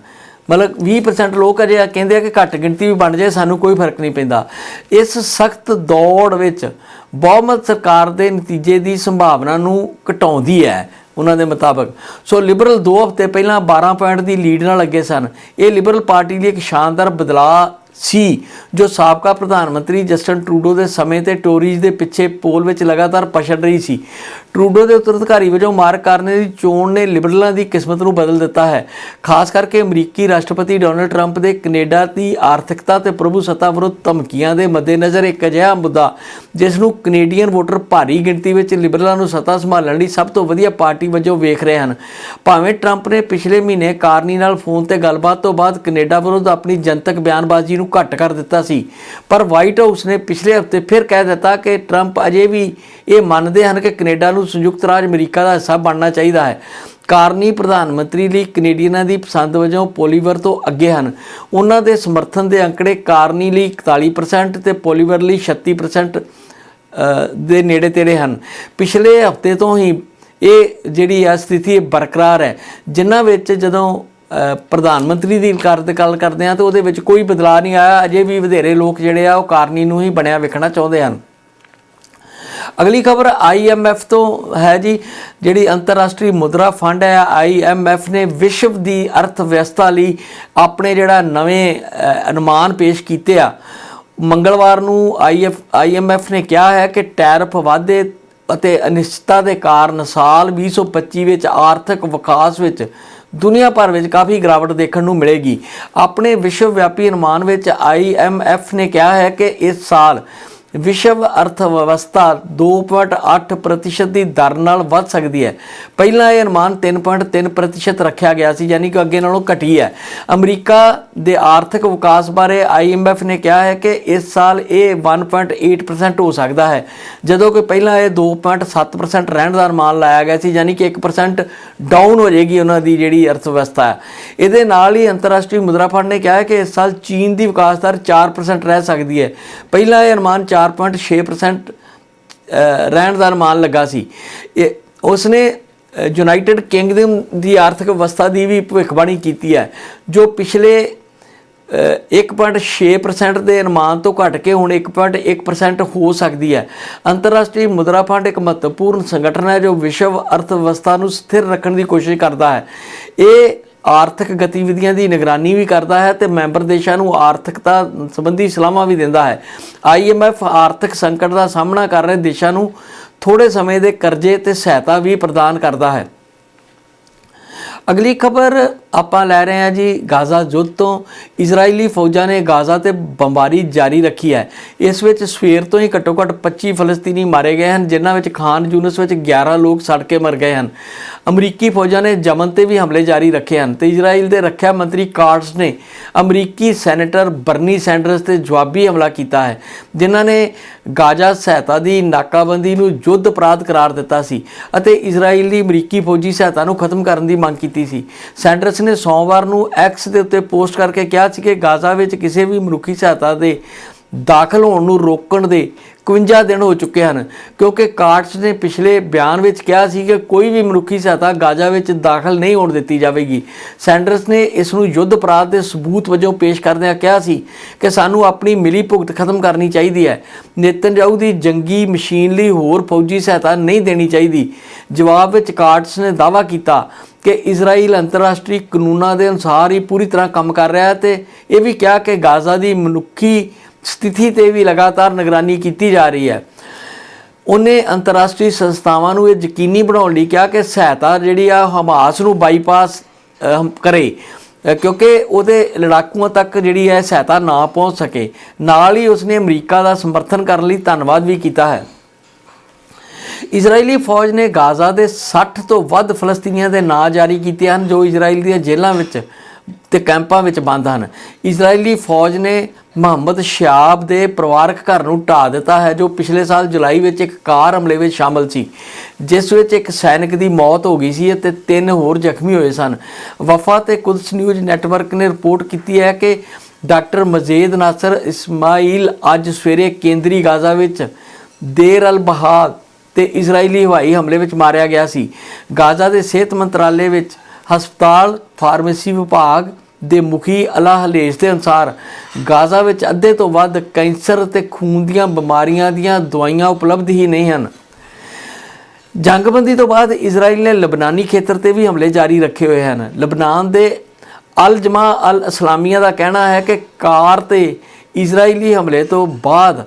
ਮਤਲਬ 20% ਲੋਕ ਅਜੇ ਕਹਿੰਦੇ ਆ ਕਿ ਘੱਟ ਗਿਣਤੀ ਵੀ ਬਣ ਜਾਏ, ਸਾਨੂੰ ਕੋਈ ਫ਼ਰਕ ਨਹੀਂ ਪੈਂਦਾ। ਇਸ ਸਖਤ ਦੌੜ ਵਿੱਚ ਬਹੁਮਤ ਸਰਕਾਰ ਦੇ ਨਤੀਜੇ ਦੀ ਸੰਭਾਵਨਾ ਨੂੰ ਘਟਾਉਂਦੀ ਹੈ ਉਹਨਾਂ ਦੇ ਮੁਤਾਬਕ। ਸੋ ਲਿਬਰਲ 2 ਹਫ਼ਤੇ ਪਹਿਲਾਂ 12 ਪੁਆਇੰਟ ਦੀ ਲੀਡ ਨਾਲ ਅੱਗੇ ਸਨ। ਇਹ ਲਿਬਰਲ ਪਾਰਟੀ ਲਈ ਇੱਕ ਸ਼ਾਨਦਾਰ ਬਦਲਾਅ ਸੀ, ਜੋ ਸਾਬਕਾ ਪ੍ਰਧਾਨ ਮੰਤਰੀ ਜਸਟਨ ਟਰੂਡੋ ਦੇ ਸਮੇਂ ਤੇ ਟੋਰੀਜ਼ ਦੇ ਪਿੱਛੇ ਪੋਲ ਵਿੱਚ ਲਗਾਤਾਰ ਪਛੜ ਰਹੀ ਸੀ। ਟਰੂਡੋ ਦੇ ਉੱਤਰਾਧਿਕਾਰੀ ਵਜੋਂ ਮਾਰਕ ਕਾਰਨੇ ਦੀ ਚੋਣ ਨੇ ਲਿਬਰਲਾਂ ਦੀ ਕਿਸਮਤ ਨੂੰ ਬਦਲ ਦਿੱਤਾ ਹੈ। ਖਾਸ ਕਰਕੇ ਅਮਰੀਕੀ ਰਾਸ਼ਟਰਪਤੀ ਡੋਨਲਡ ਟਰੰਪ ਦੇ ਕੈਨੇਡਾ ਦੀ ਆਰਥਿਕਤਾ ਤੇ ਪ੍ਰਭੂ ਸੱਤਾ ਵਿਰੁੱਧ ਧਮਕੀਆਂ ਦੇ ਮੱਦੇਨਜ਼ਰ ਇੱਕ ਅਜਿਹਾ ਮੁੱਦਾ, ਜਿਸ ਨੂੰ ਕੈਨੇਡੀਅਨ ਵੋਟਰ ਭਾਰੀ ਗਿਣਤੀ ਵਿੱਚ ਲਿਬਰਲਾਂ ਨੂੰ ਸੱਤਾ ਸੰਭਾਲਣ ਲਈ ਸਭ ਤੋਂ ਵਧੀਆ ਪਾਰਟੀ ਵਜੋਂ ਵੇਖ ਰਹੇ ਹਨ। ਭਾਵੇਂ ਟਰੰਪ ਨੇ ਪਿਛਲੇ ਮਹੀਨੇ ਕਾਰਨੀ ਨਾਲ ਫੋਨ ਤੇ ਗੱਲਬਾਤ ਤੋਂ ਬਾਅਦ ਕੈਨੇਡਾ ਵਿਰੁੱਧ ਆਪਣੀ ਜਨਤਕ ਬਿਆਨਬਾਜ਼ੀ ਨੂੰ ਘੱਟ ਕਰ ਦਿੱਤਾ ਸੀ। ਪਰ ਵਾਈਟ ਹਾਊਸ ਨੇ ਪਿਛਲੇ ਹਫ਼ਤੇ ਫਿਰ ਕਹਿ ਦਿੱਤਾ ਕਿ ਟਰੰਪ ਅਜੇ ਵੀ ਇਹ ਮੰਨਦੇ ਹਨ ਕਿ ਕੈਨੇਡਾ ਨੂੰ ਸੰਯੁਕਤ ਰਾਜ ਅਮਰੀਕਾ ਦਾ ਹਿੱਸਾ ਬਣਨਾ ਚਾਹੀਦਾ ਹੈ। ਕਾਰਨੀ ਪ੍ਰਧਾਨ ਮੰਤਰੀ ਲਈ ਕੈਨੇਡੀਅਨਾਂ ਦੀ ਪਸੰਦ ਵਜੋਂ ਪੋਲੀਵਰ ਤੋਂ ਅੱਗੇ ਹਨ। ਉਹਨਾਂ ਦੇ ਸਮਰਥਨ ਦੇ ਅੰਕੜੇ ਕਾਰਨੀ ਲਈ 41% ਤੇ ਪੋਲੀਵਰ ਲਈ 36% ਦੇ ਨੇੜੇ ਤੇੜੇ ਹਨ। ਪਿਛਲੇ ਹਫ਼ਤੇ ਤੋਂ ਹੀ ਇਹ ਜਿਹੜੀ ਆ ਸਥਿਤੀ ਇਹ ਬਰਕਰਾਰ ਹੈ। ਜਿਨ੍ਹਾਂ ਵਿੱਚ ਜਦੋਂ ਪ੍ਰਧਾਨ ਮੰਤਰੀ ਦੀ ਕਰ ਗੱਲ ਕਰਦੇ ਆ ਤੇ ਉਹਦੇ ਵਿੱਚ ਕੋਈ ਬਦਲਾਅ ਨਹੀਂ ਆਇਆ। ਅਜੇ ਵੀ ਵਧੇਰੇ ਲੋਕ ਜਿਹੜੇ ਆ, ਉਹ ਕਾਰਨੀ ਨੂੰ ਹੀ ਬਣਿਆ ਵੇਖਣਾ ਚਾਹੁੰਦੇ ਹਨ। ਅਗਲੀ ਖਬਰ IMF ਤੋਂ ਹੈ ਜੀ, ਜਿਹੜੀ ਅੰਤਰਰਾਸ਼ਟਰੀ ਮੁਦਰਾ ਫੰਡ ਹੈ IMF ਨੇ ਵਿਸ਼ਵ ਦੀ ਅਰਥ ਵਿਵਸਥਾ ਲਈ ਆਪਣੇ ਜਿਹੜਾ ਨਵੇਂ ਅਨੁਮਾਨ ਪੇਸ਼ ਕੀਤੇ ਆ। ਮੰਗਲਵਾਰ ਨੂੰ IF IMF ਨੇ ਕਿਹਾ ਹੈ ਕਿ ਟੈਰਫ ਵਾਧੇ ਅਤੇ ਅਨਿਸ਼ਚਿਤਤਾ ਦੇ ਕਾਰਨ ਸਾਲ 2025 ਵਿੱਚ ਆਰਥਿਕ ਵਿਕਾਸ ਵਿੱਚ ਦੁਨੀਆ ਭਰ ਵਿੱਚ ਕਾਫੀ ਗਿਰਾਵਟ ਦੇਖਣ ਨੂੰ ਮਿਲੇਗੀ। ਆਪਣੇ ਵਿਸ਼ਵ ਵਿਆਪੀ ਅਨੁਮਾਨ ਵਿੱਚ IMF ਨੇ ਕਿਹਾ ਹੈ ਕਿ ਇਸ ਸਾਲ ਵਿਸ਼ਵ ਅਰਥ ਵਿਵਸਥਾ 2.8% ਦੀ ਦਰ ਨਾਲ ਵੱਧ ਸਕਦੀ ਹੈ। ਪਹਿਲਾਂ ਇਹ ਅਨੁਮਾਨ 3.3% ਰੱਖਿਆ ਗਿਆ ਸੀ, ਯਾਨੀ ਕਿ ਅੱਗੇ ਨਾਲੋਂ ਘਟੀ ਹੈ। ਅਮਰੀਕਾ ਦੇ ਆਰਥਿਕ ਵਿਕਾਸ ਬਾਰੇ IMF ਨੇ ਕਿਹਾ ਹੈ ਕਿ ਇਸ ਸਾਲ ਇਹ 1.8% ਹੋ ਸਕਦਾ ਹੈ, ਜਦੋਂ ਕਿ ਪਹਿਲਾਂ ਇਹ 2.7% ਰਹਿਣ ਦਾ ਅਨੁਮਾਨ ਲਾਇਆ ਗਿਆ ਸੀ, ਯਾਨੀ ਕਿ 1% ਡਾਊਨ ਹੋ ਜਾਏਗੀ ਉਹਨਾਂ ਦੀ ਜਿਹੜੀ ਅਰਥ ਵਿਵਸਥਾ ਹੈ। ਇਹਦੇ ਨਾਲ ਹੀ ਅੰਤਰਰਾਸ਼ਟਰੀ ਮੁਦਰਾ ਫੰਡ ਨੇ ਕਿਹਾ ਹੈ ਕਿ ਇਸ ਸਾਲ ਚੀਨ ਦੀ ਵਿਕਾਸ ਦਰ 4% ਰਹਿ ਸਕਦੀ ਹੈ। ਪਹਿਲਾਂ ਇਹ ਅਨੁਮਾਨ 4.6% ਅ, ਰਹਿਣ ਦਾ ਅਨੁਮਾਨ ਲੱਗਾ ਸੀ। ਇਹ ਉਸਨੇ ਯੂਨਾਈਟਿਡ ਕਿੰਗਡਮ ਦੀ ਆਰਥਿਕ ਅਵਸਥਾ ਦੀ ਵੀ ਭਵਿੱਖਬਾਣੀ ਕੀਤੀ ਹੈ ਜੋ ਪਿਛਲੇ ਅ, 1.6% ਦੇ ਅਨੁਮਾਨ ਤੋਂ ਘਟ ਕੇ ਹੁਣ 1.1% ਹੋ ਸਕਦੀ ਹੈ। ਅੰਤਰਰਾਸ਼ਟਰੀ ਮੁਦਰਾ ਫੰਡ ਇੱਕ ਮਹੱਤਵਪੂਰਨ ਸੰਗਠਨ ਹੈ ਜੋ ਵਿਸ਼ਵ ਅਰਥ ਵਿਵਸਥਾ ਨੂੰ ਸਥਿਰ ਰੱਖਣ ਦੀ ਕੋਸ਼ਿਸ਼ ਕਰਦਾ ਹੈ। ਇਹ ਆਰਥਿਕ ਗਤੀਵਿਧੀਆਂ ਦੀ ਨਿਗਰਾਨੀ ਵੀ ਕਰਦਾ ਹੈ ਤੇ ਮੈਂਬਰ ਦੇਸ਼ਾਂ ਨੂੰ ਆਰਥਿਕਤਾ ਸੰਬੰਧੀ ਸਲਾਹਾਂ ਵੀ ਦਿੰਦਾ ਹੈ। IMF ਆਰਥਿਕ ਸੰਕਟ ਦਾ ਸਾਹਮਣਾ ਕਰ ਰਹੇ ਦੇਸ਼ਾਂ ਨੂੰ ਥੋੜੇ ਸਮੇਂ ਦੇ ਕਰਜ਼ੇ ਤੇ ਸਹਾਇਤਾ ਵੀ ਪ੍ਰਦਾਨ ਕਰਦਾ ਹੈ। ਅਗਲੀ ਖਬਰ ਆਪਾਂ ਲੈ ਰਹੇ ਹਾਂ ਜੀ ਗਾਜ਼ਾ ਯੁੱਧ ਤੋਂ। ਇਜ਼ਰਾਈਲੀ ਫੌਜਾਂ ਨੇ ਗਾਜ਼ਾ ਤੇ ਬੰਬਾਰੀ ਜਾਰੀ ਰੱਖੀ ਹੈ। ਇਸ ਵਿੱਚ ਸਵੇਰ ਤੋਂ ਹੀ ਘੱਟੋ-ਘੱਟ 25 ਫਲਸਤੀਨੀ ਮਾਰੇ ਗਏ ਹਨ, ਜਿਨ੍ਹਾਂ ਵਿੱਚ ਖਾਨ ਯੂਨਸ ਵਿੱਚ 11 ਲੋਕ ਸੜ ਕੇ ਮਰ ਗਏ ਹਨ। ਅਮਰੀਕੀ ਫੌਜਾਂ ਨੇ ਯਮਨ ਤੇ ਵੀ ਹਮਲੇ ਜਾਰੀ ਰੱਖੇ ਹਨ ਤੇ ਇਜ਼ਰਾਈਲ ਦੇ ਰੱਖਿਆ ਮੰਤਰੀ ਕਾਰਟਸ ਨੇ ਅਮਰੀਕੀ ਸੈਨੇਟਰ ਬਰਨੀ ਸੈਂਡਰਸ ਤੇ ਜਵਾਬੀ ਹਮਲਾ ਕੀਤਾ ਹੈ, ਜਿਨ੍ਹਾਂ ਨੇ ਗਾਜ਼ਾ ਸਹਾਇਤਾ ਦੀ ਨਾਕਾਬੰਦੀ ਨੂੰ ਯੁੱਧ ਅਪਰਾਧ ਕਰਾਰ ਦਿੱਤਾ ਸੀ ਅਤੇ ਇਜ਼ਰਾਈਲ ਦੀ ਅਮਰੀਕੀ ਫੌਜੀ ਸਹਾਇਤਾ ਨੂੰ ਖਤਮ ਕਰਨ ਦੀ ਮੰਗ ਕੀਤੀ ਸੀ। ਸੈਂਡਰਸ ਨੇ ਸੋਮਵਾਰ ਨੂੰ ਐਕਸ ਦੇ ਉੱਤੇ ਪੋਸਟ ਕਰਕੇ ਕਿਹਾ ਸੀ ਕਿ ਗਾਜ਼ਾ ਵਿੱਚ ਕਿਸੇ ਵੀ ਮਨੁੱਖੀ ਸਹਾਇਤਾ ਦੇ ਦਾਖਲ ਹੋਣ ਨੂੰ ਰੋਕਣ ਦੇ 51 ਦਿਨ ਹੋ ਚੁੱਕੇ ਹਨ। ਕਿਉਂਕਿ ਕਾਰਟਸ ਨੇ ਪਿਛਲੇ ਬਿਆਨ ਵਿੱਚ ਕਿਹਾ ਸੀ ਕਿ ਕੋਈ ਵੀ ਮਨੁੱਖੀ ਸਹਾਇਤਾ ਗਾਜ਼ਾ ਵਿੱਚ ਦਾਖਲ ਨਹੀਂ ਹੋਣ ਦਿੱਤੀ ਜਾਵੇਗੀ। ਸੈਂਡਰਸ ਨੇ ਇਸ ਨੂੰ ਯੁੱਧ ਅਪਰਾਧ ਦੇ ਸਬੂਤ ਵਜੋਂ ਪੇਸ਼ ਕਰਦਿਆਂ ਕਿਹਾ ਸੀ ਕਿ ਸਾਨੂੰ ਆਪਣੀ ਮਿਲੀ ਭੁਗਤ ਖਤਮ ਕਰਨੀ ਚਾਹੀਦੀ ਹੈ। ਨੇਤਨਯਾਹੂ ਦੀ ਜੰਗੀ ਮਸ਼ੀਨ ਲਈ ਹੋਰ ਫੌਜੀ ਸਹਾਇਤਾ ਨਹੀਂ ਦੇਣੀ ਚਾਹੀਦੀ। ਜਵਾਬ ਵਿੱਚ ਕਾਰਟਸ ਨੇ ਦਾਅਵਾ ਕੀਤਾ ਕਿ ਇਜ਼ਰਾਈਲ ਅੰਤਰਰਾਸ਼ਟਰੀ ਕਾਨੂੰਨਾਂ ਦੇ ਅਨੁਸਾਰ ਹੀ ਪੂਰੀ ਤਰ੍ਹਾਂ ਕੰਮ ਕਰ ਰਿਹਾ ਹੈ ਤੇ ਇਹ ਵੀ ਕਿਹਾ ਕਿ ਗਾਜ਼ਾ ਦੀ ਮਨੁੱਖੀ ਸਥਿਤੀ ਤੇ ਵੀ ਲਗਾਤਾਰ ਨਿਗਰਾਨੀ ਕੀਤੀ ਜਾ ਰਹੀ ਹੈ। ਉਹਨੇ ਅੰਤਰਰਾਸ਼ਟਰੀ ਸੰਸਥਾਵਾਂ ਨੂੰ ਇਹ ਯਕੀਨੀ ਬਣਾਉਣ ਲਈ ਕਿਹਾ ਕਿ ਸਹਾਇਤਾ ਜਿਹੜੀ ਆ ਹਮਾਸ ਨੂੰ ਬਾਈਪਾਸ ਅਹ, ਕਰੇ ਕਿਉਂਕਿ ਉਹਦੇ ਲੜਾਕੂਆਂ ਤੱਕ ਜਿਹੜੀ ਹੈ ਸਹਾਇਤਾ ਨਾ ਪਹੁੰਚ ਸਕੇ। ਨਾਲ ਹੀ ਉਸਨੇ ਅਮਰੀਕਾ ਦਾ ਸਮਰਥਨ ਕਰਨ ਲਈ ਧੰਨਵਾਦ ਵੀ ਕੀਤਾ ਹੈ। ਇਜ਼ਰਾਈਲੀ ਫੌਜ ਨੇ ਗਾਜ਼ਾ ਦੇ 60 ਤੋਂ ਵੱਧ ਫਲਸਤੀਨੀਆਂ ਦੇ ਨਾਂ ਜਾਰੀ ਕੀਤੇ ਹਨ, ਜੋ ਇਜ਼ਰਾਈਲ ਦੀਆਂ ਜੇਲ੍ਹਾਂ ਵਿੱਚ ਤੇ ਕੈਂਪਾਂ ਵਿੱਚ ਬੰਦ ਹਨ। ਇਜ਼ਰਾਈਲੀ ਫੌਜ ਨੇ ਮੁਹੰਮਦ ਸ਼ਿਆਬ ਦੇ ਪਰਿਵਾਰਕ ਘਰ ਨੂੰ ਢਾਹ ਦਿੱਤਾ ਹੈ, ਜੋ ਪਿਛਲੇ ਸਾਲ ਜੁਲਾਈ ਵਿੱਚ ਇੱਕ ਕਾਰ ਹਮਲੇ ਵਿੱਚ ਸ਼ਾਮਲ ਸੀ, ਜਿਸ ਵਿੱਚ ਇੱਕ ਸੈਨਿਕ ਦੀ ਮੌਤ ਹੋ ਗਈ ਸੀ ਅਤੇ ਤਿੰਨ ਹੋਰ ਜ਼ਖਮੀ ਹੋਏ ਸਨ। ਵਫਾ ਤੇ ਕੁਦਸ ਨਿਊਜ਼ ਨੈਟਵਰਕ ਨੇ ਰਿਪੋਰਟ ਕੀਤੀ ਹੈ ਕਿ ਡਾਕਟਰ ਮਜੀਦ ਨਾਸਰ ਇਸਮਾਈਲ ਅੱਜ ਸਵੇਰੇ ਕੇਂਦਰੀ ਗਾਜ਼ਾ ਵਿੱਚ ਦੇਰ ਅਲ ਬਹਾਦ ਤੇ ਇਜ਼ਰਾਈਲੀ ਹਵਾਈ ਹਮਲੇ ਵਿੱਚ ਮਾਰਿਆ ਗਿਆ ਸੀ। ਗਾਜ਼ਾ ਦੇ ਸਿਹਤ ਮੰਤਰਾਲੇ ਵਿੱਚ ਹਸਪਤਾਲ, ਫਾਰਮੇਸੀ ਵਿਭਾਗ ਦੇ ਮੁਖੀ ਅਲਾ ਹਲੇਜ ਦੇ ਅਨੁਸਾਰ ਗਾਜ਼ਾ ਵਿੱਚ ਅੱਧੇ ਤੋਂ ਵੱਧ ਕੈਂਸਰ ਤੇ ਖੂਨ ਦੀਆਂ ਬਿਮਾਰੀਆਂ ਦੀਆਂ ਦਵਾਈਆਂ ਉਪਲਬਧ ਹੀ ਨਹੀਂ ਹਨ। ਜੰਗਬੰਦੀ ਤੋਂ ਬਾਅਦ ਇਜ਼ਰਾਈਲ ਨੇ ਲਬਨਾਨੀ ਖੇਤਰ ਤੇ ਵੀ ਹਮਲੇ ਜਾਰੀ ਰੱਖੇ ਹੋਏ ਹਨ। ਲਬਨਾਨ ਦੇ ਅਲ ਜਮਾ ਅਲ ਇਸਲਾਮੀਆ ਦਾ ਕਹਿਣਾ ਹੈ ਕਿ ਕਾਰ ਤੇ ਇਜ਼ਰਾਈਲੀ ਹਮਲੇ ਤੋਂ ਬਾਅਦ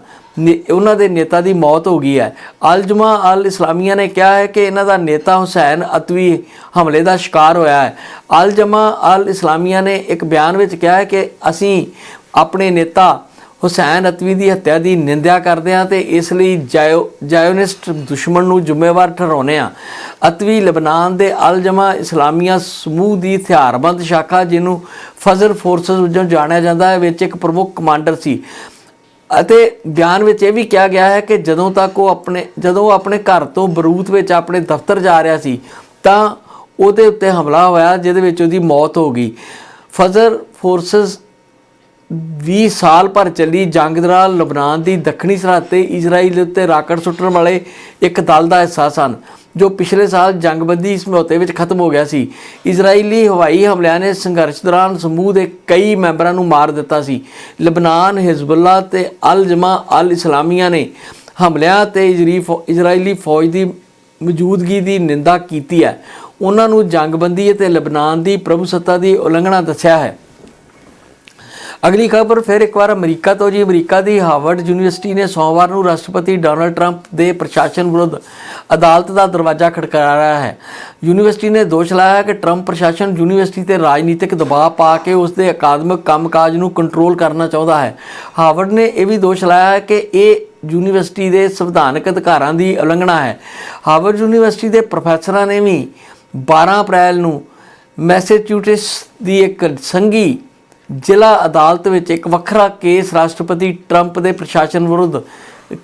ਉਹਨਾਂ ਦੇ ਨੇਤਾ ਦੀ ਮੌਤ ਹੋ ਗਈ ਹੈ। ਅਲ ਜਮਾ ਅਲ ਇਸਲਾਮੀਆ ਨੇ ਕਿਹਾ ਹੈ ਕਿ ਇਹਨਾਂ ਦਾ ਨੇਤਾ ਹੁਸੈਨ ਅਤਵੀ ਹਮਲੇ ਦਾ ਸ਼ਿਕਾਰ ਹੋਇਆ ਹੈ। ਅਲ ਜਮਾ ਅਲ ਇਸਲਾਮੀਆ ਨੇ ਇੱਕ ਬਿਆਨ ਵਿੱਚ ਕਿਹਾ ਹੈ ਕਿ ਅਸੀਂ ਆਪਣੇ ਨੇਤਾ ਹੁਸੈਨ ਅਤਵੀ ਦੀ ਹੱਤਿਆ ਦੀ ਨਿੰਦਿਆ ਕਰਦੇ ਹਾਂ ਤੇ ਇਸ ਲਈ ਜਾਇਓ, ਜਾਇਓਨਿਸਟ ਦੁਸ਼ਮਣ ਨੂੰ ਜ਼ਿੰਮੇਵਾਰ ਠਹਿਰਾਉਂਦੇ ਹਾਂ। ਅਤਵੀ ਲਬਨਾਨ ਦੇ ਅਲ ਜਮਾ ਇਸਲਾਮੀਆ ਸਮੂਹ ਦੀ ਹਥਿਆਰਬੰਦ ਸ਼ਾਖਾ, ਜਿਹਨੂੰ ਫਜ਼ਰ ਫੋਰਸਸ ਵਜੋਂ ਜਾਣਿਆ ਜਾਂਦਾ ਹੈ, ਵਿੱਚ ਇੱਕ ਪ੍ਰਮੁੱਖ ਕਮਾਂਡਰ ਸੀ। ਅਤੇ ਬਿਆਨ ਵਿੱਚ ਇਹ ਵੀ ਕਿਹਾ ਗਿਆ ਹੈ ਕਿ ਜਦੋਂ ਤੱਕ ਉਹ ਆਪਣੇ, ਜਦੋਂ ਉਹ ਆਪਣੇ ਘਰ ਤੋਂ ਬਰੂਤ ਵਿੱਚ ਆਪਣੇ ਦਫ਼ਤਰ ਜਾ ਰਿਹਾ ਸੀ, ਤਾਂ ਉਹਦੇ ਉੱਤੇ ਹਮਲਾ ਹੋਇਆ, ਜਿਹਦੇ ਵਿੱਚ ਉਹਦੀ ਮੌਤ ਹੋ ਗਈ। ਫਜ਼ਰ ਫੋਰਸਸ 20 ਸਾਲ ਭਰ ਚੱਲੀ ਜੰਗ ਦੌਰਾਨ ਲਬਨਾਨ ਦੀ ਦੱਖਣੀ ਸਰਹੱਦ ਤੇ ਇਜ਼ਰਾਈਲ ਉੱਤੇ ਰਾਕਟ ਸੁੱਟਣ ਵਾਲੇ ਇੱਕ ਦਲ ਦਾ ਹਿੱਸਾ ਸਨ। ਜੋ ਪਿਛਲੇ ਸਾਲ ਜੰਗਬੰਦੀ ਸਮਝੌਤੇ ਵਿੱਚ ਖਤਮ ਹੋ ਗਿਆ ਸੀ। ਇਜ਼ਰਾਈਲੀ ਹਵਾਈ ਹਮਲਿਆਂ ਨੇ ਸੰਘਰਸ਼ ਦੌਰਾਨ ਸਮੂਹ ਦੇ ਕਈ ਮੈਂਬਰਾਂ ਨੂੰ ਮਾਰ ਦਿੱਤਾ ਸੀ। ਲਬਨਾਨ, ਹਿਜ਼ਬੁੱਲਾ ਤੇ ਅਲ ਜਮਾ ਅਲ ਇਸਲਾਮੀਆ ਨੇ ਹਮਲਿਆਂ ਤੇ ਫੌ- ਇਜ਼ਰਾਈਲੀ ਫੌਜ ਦੀ ਮੌਜੂਦਗੀ ਦੀ ਨਿੰਦਾ ਕੀਤੀ ਹੈ। ਉਹਨਾਂ ਨੂੰ ਜੰਗਬੰਦੀ ਅਤੇ ਲਬਨਾਨ ਦੀ ਪ੍ਰਭੂਸੱਤਾ ਦੀ ਉਲੰਘਣਾ ਦੱਸਿਆ ਹੈ। ਅਗਲੀ ਖਬਰ ਫਿਰ ਇੱਕ ਵਾਰ ਅਮਰੀਕਾ ਤੋਂ ਜੀ। ਅਮਰੀਕਾ ਦੀ ਹਾਰਵਰਡ ਯੂਨੀਵਰਸਿਟੀ ਨੇ ਸੋਮਵਾਰ ਨੂੰ ਰਾਸ਼ਟਰਪਤੀ ਡੋਨਲਡ ਟਰੰਪ ਦੇ ਪ੍ਰਸ਼ਾਸਨ ਵਿਰੁੱਧ ਅਦਾਲਤ ਦਾ ਦਰਵਾਜ਼ਾ ਖੜਕਾਇਆ ਹੈ। ਯੂਨੀਵਰਸਿਟੀ ਨੇ ਦੋਸ਼ ਲਾਇਆ ਹੈ ਕਿ ਟਰੰਪ ਪ੍ਰਸ਼ਾਸਨ ਯੂਨੀਵਰਸਿਟੀ ਤੇ ਰਾਜਨੀਤਿਕ ਦਬਾਅ ਪਾ ਕੇ ਉਸ ਦੇ ਅਕਾਦਮਿਕ ਕੰਮਕਾਜ ਨੂੰ ਕੰਟਰੋਲ ਕਰਨਾ ਚਾਹੁੰਦਾ ਹੈ। ਹਾਰਵਰਡ ਨੇ ਇਹ ਵੀ ਦੋਸ਼ ਲਾਇਆ ਹੈ ਕਿ ਇਹ ਯੂਨੀਵਰਸਿਟੀ ਦੇ ਸੰਵਿਧਾਨਕ ਅਧਿਕਾਰਾਂ ਦੀ ਉਲੰਘਣਾ ਹੈ। ਹਾਰਵਰਡ ਯੂਨੀਵਰਸਿਟੀ ਦੇ ਪ੍ਰੋਫੈਸਰਾਂ ਨੇ ਵੀ 12 ਅਪ੍ਰੈਲ ਨੂੰ ਮੈਸੇਚਿਊਟਿਸ ਦੀ ਇੱਕ ਸੰਘੀ ਜ਼ਿਲ੍ਹਾ ਅਦਾਲਤ ਵਿੱਚ ਇੱਕ ਵੱਖਰਾ ਕੇਸ ਰਾਸ਼ਟਰਪਤੀ ਟਰੰਪ ਦੇ ਪ੍ਰਸ਼ਾਸਨ ਵਿਰੁੱਧ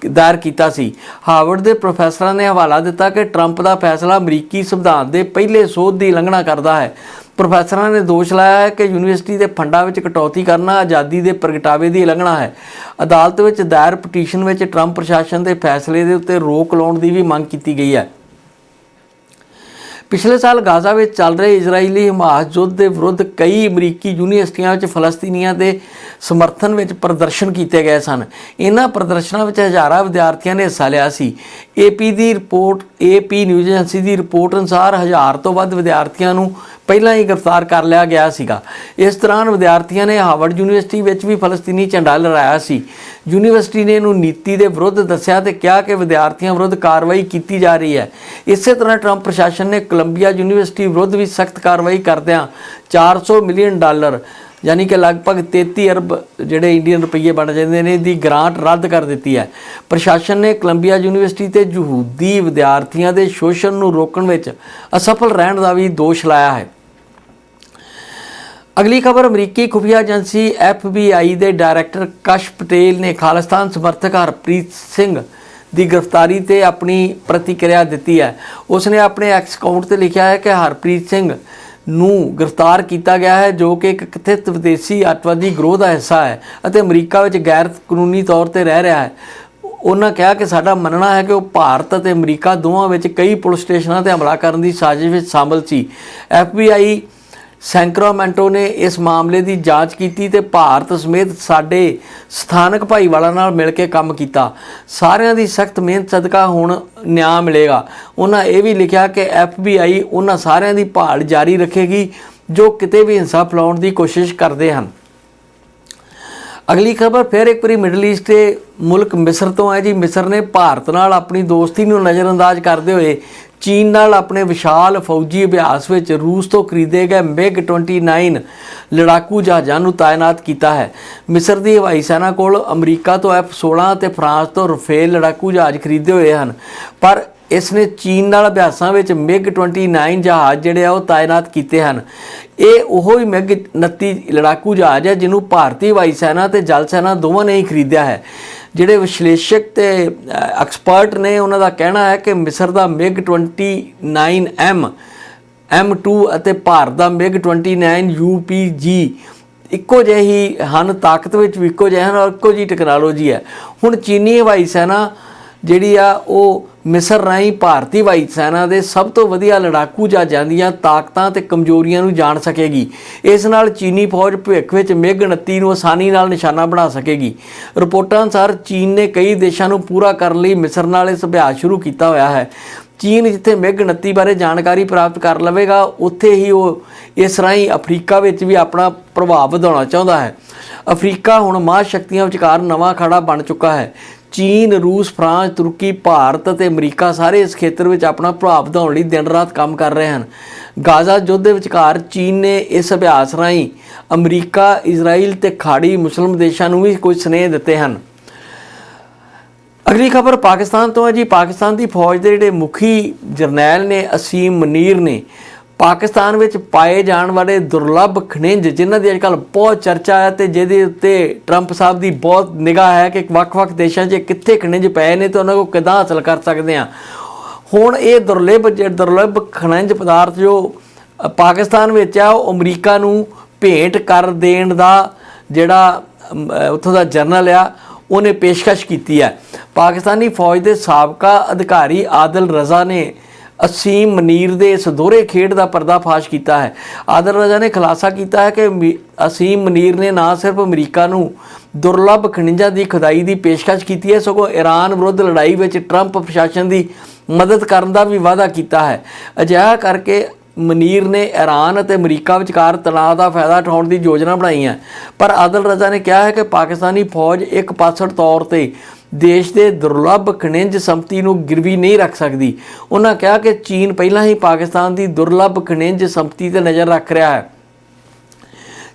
ਦਾਇਰ ਕੀਤਾ ਸੀ। ਹਾਰਵਰਡ ਦੇ ਪ੍ਰੋਫੈਸਰਾਂ ਨੇ ਹਵਾਲਾ ਦਿੱਤਾ ਕਿ ਟਰੰਪ ਦਾ ਫੈਸਲਾ ਅਮਰੀਕੀ ਸੰਵਿਧਾਨ ਦੇ ਪਹਿਲੇ ਸੋਧ ਦੀ ਉਲੰਘਣਾ ਕਰਦਾ ਹੈ। ਪ੍ਰੋਫੈਸਰਾਂ ਨੇ ਦੋਸ਼ ਲਾਇਆ ਹੈ ਕਿ ਯੂਨੀਵਰਸਿਟੀ ਦੇ ਫੰਡਾਂ ਵਿੱਚ ਕਟੌਤੀ ਕਰਨਾ ਆਜ਼ਾਦੀ ਦੇ ਪ੍ਰਗਟਾਵੇ ਦੀ ਉਲੰਘਣਾ ਹੈ। ਅਦਾਲਤ ਵਿੱਚ ਦਾਇਰ ਪਟੀਸ਼ਨ ਵਿੱਚ ਟਰੰਪ ਪ੍ਰਸ਼ਾਸਨ ਦੇ ਫੈਸਲੇ ਦੇ ਉੱਤੇ ਰੋਕ ਲਾਉਣ ਦੀ ਵੀ ਮੰਗ ਕੀਤੀ ਗਈ ਹੈ। ਪਿਛਲੇ ਸਾਲ ਗਾਜ਼ਾ ਵਿੱਚ ਚੱਲ ਰਹੇ ਇਜ਼ਰਾਈਲੀ ਹਮਾਸ ਯੁੱਧ ਦੇ ਵਿਰੁੱਧ ਕਈ ਅਮਰੀਕੀ ਯੂਨੀਵਰਸਿਟੀਆਂ ਵਿੱਚ ਫਲਸਤੀਨੀਆਂ ਦੇ ਸਮਰਥਨ ਵਿੱਚ ਪ੍ਰਦਰਸ਼ਨ ਕੀਤੇ ਗਏ ਸਨ। ਇਹਨਾਂ ਪ੍ਰਦਰਸ਼ਨਾਂ ਵਿੱਚ ਹਜ਼ਾਰਾਂ ਵਿਦਿਆਰਥੀਆਂ ਨੇ ਹਿੱਸਾ ਲਿਆ ਸੀ। ਏਪੀ ਦੀ ਰਿਪੋਰਟ ਏਪੀ ਨਿਊਜ਼ ਏਜੰਸੀ ਦੀ ਰਿਪੋਰਟ ਅਨੁਸਾਰ ਹਜ਼ਾਰ ਤੋਂ ਵੱਧ ਵਿਦਿਆਰਥੀਆਂ ਨੂੰ ਪਹਿਲਾਂ ਹੀ ਗ੍ਰਿਫਤਾਰ ਕਰ ਲਿਆ ਗਿਆ ਸੀਗਾ। ਇਸ ਦੌਰਾਨ ਵਿਦਿਆਰਥੀਆਂ ਨੇ ਹਾਰਵਰਡ ਯੂਨੀਵਰਸਿਟੀ ਵਿੱਚ ਵੀ ਫਲਸਤੀਨੀ ਝੰਡਾ ਲਹਿਰਾਇਆ ਸੀ। ਯੂਨੀਵਰਸਿਟੀ ਨੇ ਇਹਨੂੰ ਨੀਤੀ ਦੇ ਵਿਰੁੱਧ ਦੱਸਿਆ ਤੇ ਕਿਹਾ ਕਿ ਵਿਦਿਆਰਥੀਆਂ ਵਿਰੁੱਧ ਕਾਰਵਾਈ ਕੀਤੀ ਜਾ ਰਹੀ ਹੈ। ਇਸੇ ਤਰ੍ਹਾਂ ਟਰੰਪ ਪ੍ਰਸ਼ਾਸਨ ਨੇ ਕੋਲੰਬੀਆ ਯੂਨੀਵਰਸਿਟੀ ਵਿਰੁੱਧ ਵੀ ਸਖਤ ਕਾਰਵਾਈ ਕਰਦਿਆਂ 400 ਮਿਲੀਅਨ ਡਾਲਰ ਯਾਨੀ ਕਿ ਲਗਭਗ 33 ਅਰਬ ਜਿਹੜੇ ਇੰਡੀਅਨ ਰੁਪਏ ਬਣ ਜਾਂਦੇ ਨੇ ਦੀ ਗ੍ਰਾਂਟ ਰੱਦ ਕਰ ਦਿੱਤੀ ਹੈ। ਪ੍ਰਸ਼ਾਸਨ ਨੇ ਕੋਲੰਬੀਆ ਯੂਨੀਵਰਸਿਟੀ ਤੇ ਯਹੂਦੀ ਵਿਦਿਆਰਥੀਆਂ ਦੇ ਸ਼ੋਸ਼ਣ ਨੂੰ ਰੋਕਣ ਵਿੱਚ ਅਸਫਲ ਰਹਿਣ ਦਾ ਵੀ ਦੋਸ਼ ਲਾਇਆ ਹੈ। ਅਗਲੀ ਖਬਰ, ਅਮਰੀਕੀ ਖੁਫੀਆ ਏਜੰਸੀ FBI ਦੇ ਡਾਇਰੈਕਟਰ ਕਸ਼ ਪਟੇਲ ਨੇ ਖਾਲਿਸਤਾਨ ਸਮਰਥਕ ਹਰਪ੍ਰੀਤ ਸਿੰਘ ਦੀ ਗ੍ਰਿਫਤਾਰੀ ਤੇ ਆਪਣੀ ਪ੍ਰਤੀਕਿਰਿਆ ਦਿੱਤੀ ਹੈ। ਉਸ ਨੇ ਆਪਣੇ ਐਕਸ ਅਕਾਊਂਟ ਤੇ ਲਿਖਿਆ ਹੈ ਕਿ ਹਰਪ੍ਰੀਤ ਸਿੰਘ ਨੂੰ ਗ੍ਰਿਫਤਾਰ ਕੀਤਾ ਗਿਆ ਹੈ, ਜੋ ਕਿ ਇੱਕ ਕਥਿਤ ਵਿਦੇਸ਼ੀ ਅੱਤਵਾਦੀ ਗਰੋਹ ਦਾ ਹਿੱਸਾ ਹੈ ਅਤੇ ਅਮਰੀਕਾ ਵਿੱਚ ਗੈਰ ਕਾਨੂੰਨੀ ਤੌਰ ਤੇ ਰਹਿ ਰਿਹਾ ਹੈ। ਉਹਨਾਂ ਕਿਹਾ ਕਿ ਸਾਡਾ ਮੰਨਣਾ ਹੈ ਕਿ ਉਹ ਭਾਰਤ ਅਤੇ ਅਮਰੀਕਾ ਦੋਵਾਂ ਵਿੱਚ ਕਈ ਪੁਲਿਸ ਸਟੇਸ਼ਨਾਂ ਤੇ ਹਮਲਾ ਕਰਨ ਦੀ ਸਾਜ਼ਿਸ਼ ਵਿੱਚ ਸ਼ਾਮਲ ਸੀ। FBI ਸੈਂਕਰਾਮੈਂਟੋ ਨੇ ਇਸ ਮਾਮਲੇ ਦੀ ਜਾਂਚ ਕੀਤੀ ਤੇ ਭਾਰਤ ਸਮੇਤ ਸਾਡੇ ਸਥਾਨਕ ਭਾਈਵਾਲਾਂ ਨਾਲ ਮਿਲ ਕੇ ਕੰਮ ਕੀਤਾ। ਸਾਰਿਆਂ ਦੀ ਸਖਤ ਮਿਹਨਤ ਸਦਕਾ ਹੁਣ ਨਿਆਂ ਮਿਲੇਗਾ। ਉਹਨਾਂ ਇਹ ਵੀ ਲਿਖਿਆ ਕਿ FBI ਉਹਨਾਂ ਸਾਰਿਆਂ ਦੀ ਭਾਲ ਜਾਰੀ ਰੱਖੇਗੀ, ਜੋ ਕਿਤੇ ਵੀ ਹਿੰਸਾ ਫੈਲਾਉਣ ਦੀ ਕੋਸ਼ਿਸ਼ ਕਰਦੇ ਹਨ। ਅਗਲੀ ਖਬਰ ਫਿਰ ਇੱਕ ਵਾਰੀ ਮਿਡਲ ਈਸਟ ਦੇ ਮੁਲਕ ਮਿਸਰ ਤੋਂ ਹੈ ਜੀ। ਮਿਸਰ ਨੇ ਭਾਰਤ ਨਾਲ ਆਪਣੀ ਦੋਸਤੀ ਨੂੰ ਨਜ਼ਰਅੰਦਾਜ਼ ਕਰਦੇ ਹੋਏ ਚੀਨ ਨਾਲ ਆਪਣੇ ਵਿਸ਼ਾਲ ਫੌਜੀ ਅਭਿਆਸ ਵਿੱਚ ਰੂਸ ਤੋਂ ਖਰੀਦੇ ਗਏ ਮਿਗ 29 ਲੜਾਕੂ ਜਹਾਜ਼ਾਂ ਨੂੰ ਤਾਇਨਾਤ ਕੀਤਾ ਹੈ। ਮਿਸਰ ਦੀ ਹਵਾਈ ਸੈਨਾ ਕੋਲ ਅਮਰੀਕਾ ਤੋਂ F-16 ਅਤੇ ਫਰਾਂਸ ਤੋਂ ਰਫੇਲ ਲੜਾਕੂ ਜਹਾਜ਼ ਖਰੀਦੇ ਹੋਏ ਹਨ। ਪਰ ਇਸ ਨੇ ਚੀਨ ਨਾਲ ਅਭਿਆਸਾਂ ਵਿੱਚ ਮਿਗ 29 ਜਹਾਜ਼ ਜਿਹੜੇ ਆ ਉਹ ਤਾਇਨਾਤ ਕੀਤੇ ਹਨ। ਇਹ ਉਹੋ ਹੀ ਮਿਗ 29 ਲੜਾਕੂ ਜਹਾਜ਼ ਹੈ ਜਿਹਨੂੰ ਭਾਰਤੀ ਵਾਈ ਸੈਨਾ ਤੇ ਜਲ ਸੈਨਾ ਦੋਵਾਂ ਨੇ ਹੀ ਖਰੀਦਿਆ ਹੈ। ਜਿਹੜੇ ਵਿਸ਼ਲੇਸ਼ਕ ਤੇ ਐਕਸਪਰਟ ਨੇ ਉਹਨਾਂ ਦਾ ਕਹਿਣਾ ਹੈ ਕਿ ਮਿਸਰ ਦਾ ਮਿਗ 29M M2 ਅਤੇ ਭਾਰਤ ਦਾ ਮਿਗ 29 UPG ਇੱਕੋ ਜਿਹੇ ਹੀ ਹਨ, ਤਾਕਤ ਵਿੱਚ ਵੀ ਇੱਕੋ ਜਿਹੇ ਹਨ ਔਰ ਇੱਕੋ ਜਿਹੀ ਟੈਕਨੋਲੋਜੀ ਹੈ। ਹੁਣ ਚੀਨੀ ਹਵਾਈ ਸੈਨਾ ਜਿਹੜੀ ਆ ਉਹ ਮਿਸਰ ਰਾਹੀਂ ਭਾਰਤੀ ਵਾਈ ਸੈਨਾ ਦੇ ਸਭ ਤੋਂ ਵਧੀਆ ਲੜਾਕੂ ਜਹਾਜ਼ਾਂ ਦੀਆਂ ਤਾਕਤਾਂ ਤੇ ਕਮਜ਼ੋਰੀਆਂ ਨੂੰ ਜਾਣ ਸਕੇਗੀ। ਇਸ ਨਾਲ ਚੀਨੀ ਫੌਜ ਭਵਿੱਖ ਵਿੱਚ ਮਿਗ 29 ਨੂੰ ਆਸਾਨੀ ਨਾਲ ਨਿਸ਼ਾਨਾ ਬਣਾ ਸਕੇਗੀ। ਰਿਪੋਰਟਾਂ ਅਨੁਸਾਰ ਚੀਨ ਨੇ ਕਈ ਦੇਸ਼ਾਂ ਨੂੰ ਪੂਰਾ ਕਰਨ ਲਈ ਮਿਸਰ ਨਾਲ ਇਸ ਅਭਿਆਸ ਸ਼ੁਰੂ ਕੀਤਾ ਹੋਇਆ ਹੈ। ਚੀਨ ਜਿੱਥੇ ਮਿਗ 29 ਬਾਰੇ ਜਾਣਕਾਰੀ ਪ੍ਰਾਪਤ ਕਰ ਲਵੇਗਾ, ਉੱਥੇ ਹੀ ਉਹ ਇਸ ਰਾਹੀਂ ਅਫਰੀਕਾ ਵਿੱਚ ਵੀ ਆਪਣਾ ਪ੍ਰਭਾਵ ਵਧਾਉਣਾ ਚਾਹੁੰਦਾ ਹੈ। ਅਫਰੀਕਾ ਹੁਣ ਮਹਾਂਸ਼ਕਤੀਆਂ ਵਿਚਕਾਰ ਨਵਾਂ ਖੜਾ ਬਣ ਚੁੱਕਾ ਹੈ। ਚੀਨ, ਰੂਸ, ਫਰਾਂਸ, ਤੁਰਕੀ, ਭਾਰਤ ਅਤੇ ਅਮਰੀਕਾ ਸਾਰੇ ਇਸ ਖੇਤਰ ਵਿੱਚ ਆਪਣਾ ਪ੍ਰਭਾਵ ਵਧਾਉਣ ਲਈ ਦਿਨ ਰਾਤ ਕੰਮ ਕਰ ਰਹੇ ਹਨ। ਗਾਜ਼ਾ ਯੁੱਧ ਦੇ ਵਿਚਕਾਰ ਚੀਨ ਨੇ ਇਸ ਅਭਿਆਸ ਰਾਹੀਂ ਅਮਰੀਕਾ, ਇਜ਼ਰਾਈਲ ਤੇ ਖਾੜੀ ਮੁਸਲਮ ਦੇਸ਼ਾਂ ਨੂੰ ਵੀ ਕੁਝ ਸਨੇਹ ਦਿੱਤੇ ਹਨ। ਅਗਲੀ ਖਬਰ ਪਾਕਿਸਤਾਨ ਤੋਂ ਹੈ ਜੀ। ਪਾਕਿਸਤਾਨ ਦੀ ਫੌਜ ਦੇ ਜਿਹੜੇ ਮੁਖੀ ਜਰਨੈਲ ਨੇ ਅਸੀਮ ਮਨੀਰ ਨੇ ਪਾਕਿਸਤਾਨ ਵਿੱਚ ਪਾਏ ਜਾਣ ਵਾਲੇ ਦੁਰਲੱਭ ਖਣਿਜ, ਜਿਨ੍ਹਾਂ ਦੀ ਅੱਜਕੱਲ ਬਹੁਤ ਚਰਚਾ ਹੈ ਤੇ ਜਿਹਦੇ ਉੱਤੇ ਟਰੰਪ ਸਾਹਿਬ ਦੀ ਬਹੁਤ ਨਿਗਾਹ ਹੈ ਕਿ ਵੱਖ-ਵੱਖ ਦੇਸ਼ਾਂ 'ਚ ਕਿੱਥੇ ਖਣਿਜ ਪਏ ਨੇ ਤੇ ਉਹਨਾਂ ਕੋ ਕਿੱਦਾਂ ਹਾਸਲ ਕਰ ਸਕਦੇ ਆ ਹੁਣ ਇਹ ਦੁਰਲੱਭ ਦੁਰਲੱਭ ਖਣਿਜ ਪਦਾਰਥ ਜੋ ਪਾਕਿਸਤਾਨ ਵਿੱਚ ਆ, ਉਹ ਅਮਰੀਕਾ ਨੂੰ ਭੇਟ ਕਰ ਦੇਣ ਦਾ ਜਿਹੜਾ ਉੱਥੋਂ ਦਾ ਜਰਨਲ ਆ, ਉਹਨੇ ਪੇਸ਼ਕਸ਼ ਕੀਤੀ ਹੈ। ਪਾਕਿਸਤਾਨੀ ਫੌਜ ਦੇ ਸਾਬਕਾ ਅਧਿਕਾਰੀ ਆਦਲ ਰਜ਼ਾ ਨੇ ਅਸੀਮ ਮਨੀਰ ਦੇ ਇਸ ਦੋਹਰੇ ਖੇਡ ਦਾ ਪਰਦਾਫਾਸ਼ ਕੀਤਾ ਹੈ। ਆਦਰ ਰਜ਼ਾ ਨੇ ਖੁਲਾਸਾ ਕੀਤਾ ਹੈ ਕਿ ਮੀ- ਅਸੀਮ ਮਨੀਰ ਨੇ ਨਾ ਸਿਰਫ ਅਮਰੀਕਾ ਨੂੰ ਦੁਰਲੱਭ ਖਣਿਜਾਂ ਦੀ ਖੁਦਾਈ ਦੀ ਪੇਸ਼ਕਸ਼ ਕੀਤੀ ਹੈ, ਸਗੋਂ ਈਰਾਨ ਵਿਰੁੱਧ ਲੜਾਈ ਵਿੱਚ ਟਰੰਪ ਪ੍ਰਸ਼ਾਸਨ ਦੀ ਮਦਦ ਕਰਨ ਦਾ ਵੀ ਵਾਅਦਾ ਕੀਤਾ ਹੈ। ਅਜਿਹਾ ਕਰਕੇ ਮਨੀਰ ਨੇ ਈਰਾਨ ਅਤੇ ਅਮਰੀਕਾ ਵਿਚਕਾਰ ਤਣਾਅ ਦਾ ਫਾਇਦਾ ਉਠਾਉਣ ਦੀ ਯੋਜਨਾ ਬਣਾਈ ਹੈ। ਪਰ ਆਦਲ ਰਜ਼ਾ ਨੇ ਕਿਹਾ ਹੈ ਕਿ ਪਾਕਿਸਤਾਨੀ ਫੌਜ ਇੱਕ ਪਾਸੜ ਤੌਰ ਤੇ ਦੇਸ਼ ਦੇ ਦੁਰਲੱਭ ਖਣਿਜ ਸੰਪਤੀ ਨੂੰ ਗਿਰਵੀ ਨਹੀਂ ਰੱਖ ਸਕਦੀ। ਉਹਨਾਂ ਕਿਹਾ ਕਿ ਚੀਨ ਪਹਿਲਾਂ ਹੀ ਪਾਕਿਸਤਾਨ ਦੀ ਦੁਰਲੱਭ ਖਣਿਜ ਸੰਪਤੀ ਤੇ ਨਜ਼ਰ ਰੱਖ ਰਿਹਾ ਹੈ।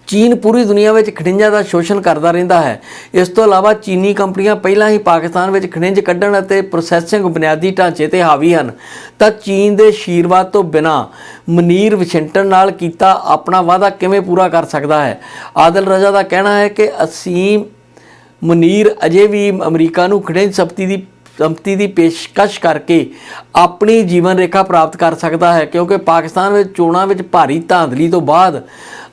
ਚੀਨ ਪੂਰੀ ਦੁਨੀਆ ਵਿੱਚ ਖਣਿਜਾਂ ਦਾ ਸ਼ੋਸ਼ਣ ਕਰਦਾ ਰਹਿੰਦਾ ਹੈ। ਇਸ ਤੋਂ ਇਲਾਵਾ ਚੀਨੀ ਕੰਪਨੀਆਂ ਪਹਿਲਾਂ ਹੀ ਪਾਕਿਸਤਾਨ ਵਿੱਚ ਖਣਿਜ ਕੱਢਣ ਅਤੇ ਪ੍ਰੋਸੈਸਿੰਗ ਬੁਨਿਆਦੀ ਢਾਂਚੇ ਤੇ ਹਾਵੀ ਹਨ। ਤਾਂ ਚੀਨ ਦੇ ਸ਼ੀਰਵਾਦ ਤੋਂ ਬਿਨਾ ਮਨੀਰ ਵਾਸ਼ਿੰਗਟਨ ਨਾਲ ਕੀਤਾ ਆਪਣਾ ਵਾਅਦਾ ਕਿਵੇਂ ਪੂਰਾ ਕਰ ਸਕਦਾ ਹੈ? ਆਦਲ ਰਜ਼ਾ ਦਾ ਕਹਿਣਾ ਹੈ ਕਿ ਅਸੀਮ ਮੁਨੀਰ ਅਜੇ ਵੀ ਅਮਰੀਕਾ ਨੂੰ ਖਣਿਜ ਸੰਪਤੀ ਦੀ ਸੰਪਤੀ ਦੀ ਪੇਸ਼ਕਸ਼ ਕਰਕੇ ਆਪਣੀ ਜੀਵਨ ਰੇਖਾ ਪ੍ਰਾਪਤ ਕਰ ਸਕਦਾ ਹੈ, ਕਿਉਂਕਿ ਪਾਕਿਸਤਾਨ ਵਿੱਚ ਚੋਣਾਂ ਵਿੱਚ ਭਾਰੀ ਧਾਂਦਲੀ ਤੋਂ ਬਾਅਦ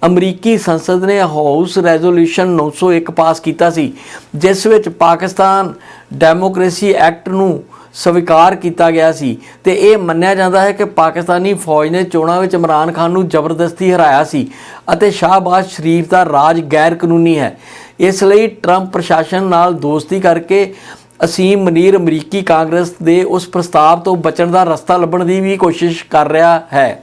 ਅਮਰੀਕੀ ਸੰਸਦ ਨੇ ਹਾਊਸ ਰੈਜ਼ੋਲੂਸ਼ਨ 901 ਪਾਸ ਕੀਤਾ ਸੀ, ਜਿਸ ਵਿੱਚ ਪਾਕਿਸਤਾਨ ਡੈਮੋਕ੍ਰੇਸੀ ਐਕਟ ਨੂੰ ਸਵੀਕਾਰ ਕੀਤਾ ਗਿਆ ਸੀ। ਤੇ ਇਹ ਮੰਨਿਆ ਜਾਂਦਾ ਹੈ ਕਿ ਪਾਕਿਸਤਾਨੀ ਫੌਜ ਨੇ ਚੋਣਾਂ ਵਿੱਚ ਇਮਰਾਨ ਖਾਨ ਨੂੰ ਜ਼ਬਰਦਸਤੀ ਹਰਾਇਆ ਸੀ ਅਤੇ ਸ਼ਾਹਬਾਜ਼ ਸ਼ਰੀਫ ਦਾ ਰਾਜ ਗੈਰ ਕਾਨੂੰਨੀ ਹੈ। ਇਸ ਲਈ ਟਰੰਪ ਪ੍ਰਸ਼ਾਸਨ ਨਾਲ ਦੋਸਤੀ ਕਰਕੇ ਅਸੀਮ ਮਨੀਰ ਅਮਰੀਕੀ ਕਾਂਗਰਸ ਦੇ ਉਸ ਪ੍ਰਸਤਾਵ ਤੋਂ ਬਚਣ ਦਾ ਰਸਤਾ ਲੱਭਣ ਦੀ ਵੀ ਕੋਸ਼ਿਸ਼ ਕਰ ਰਿਹਾ ਹੈ।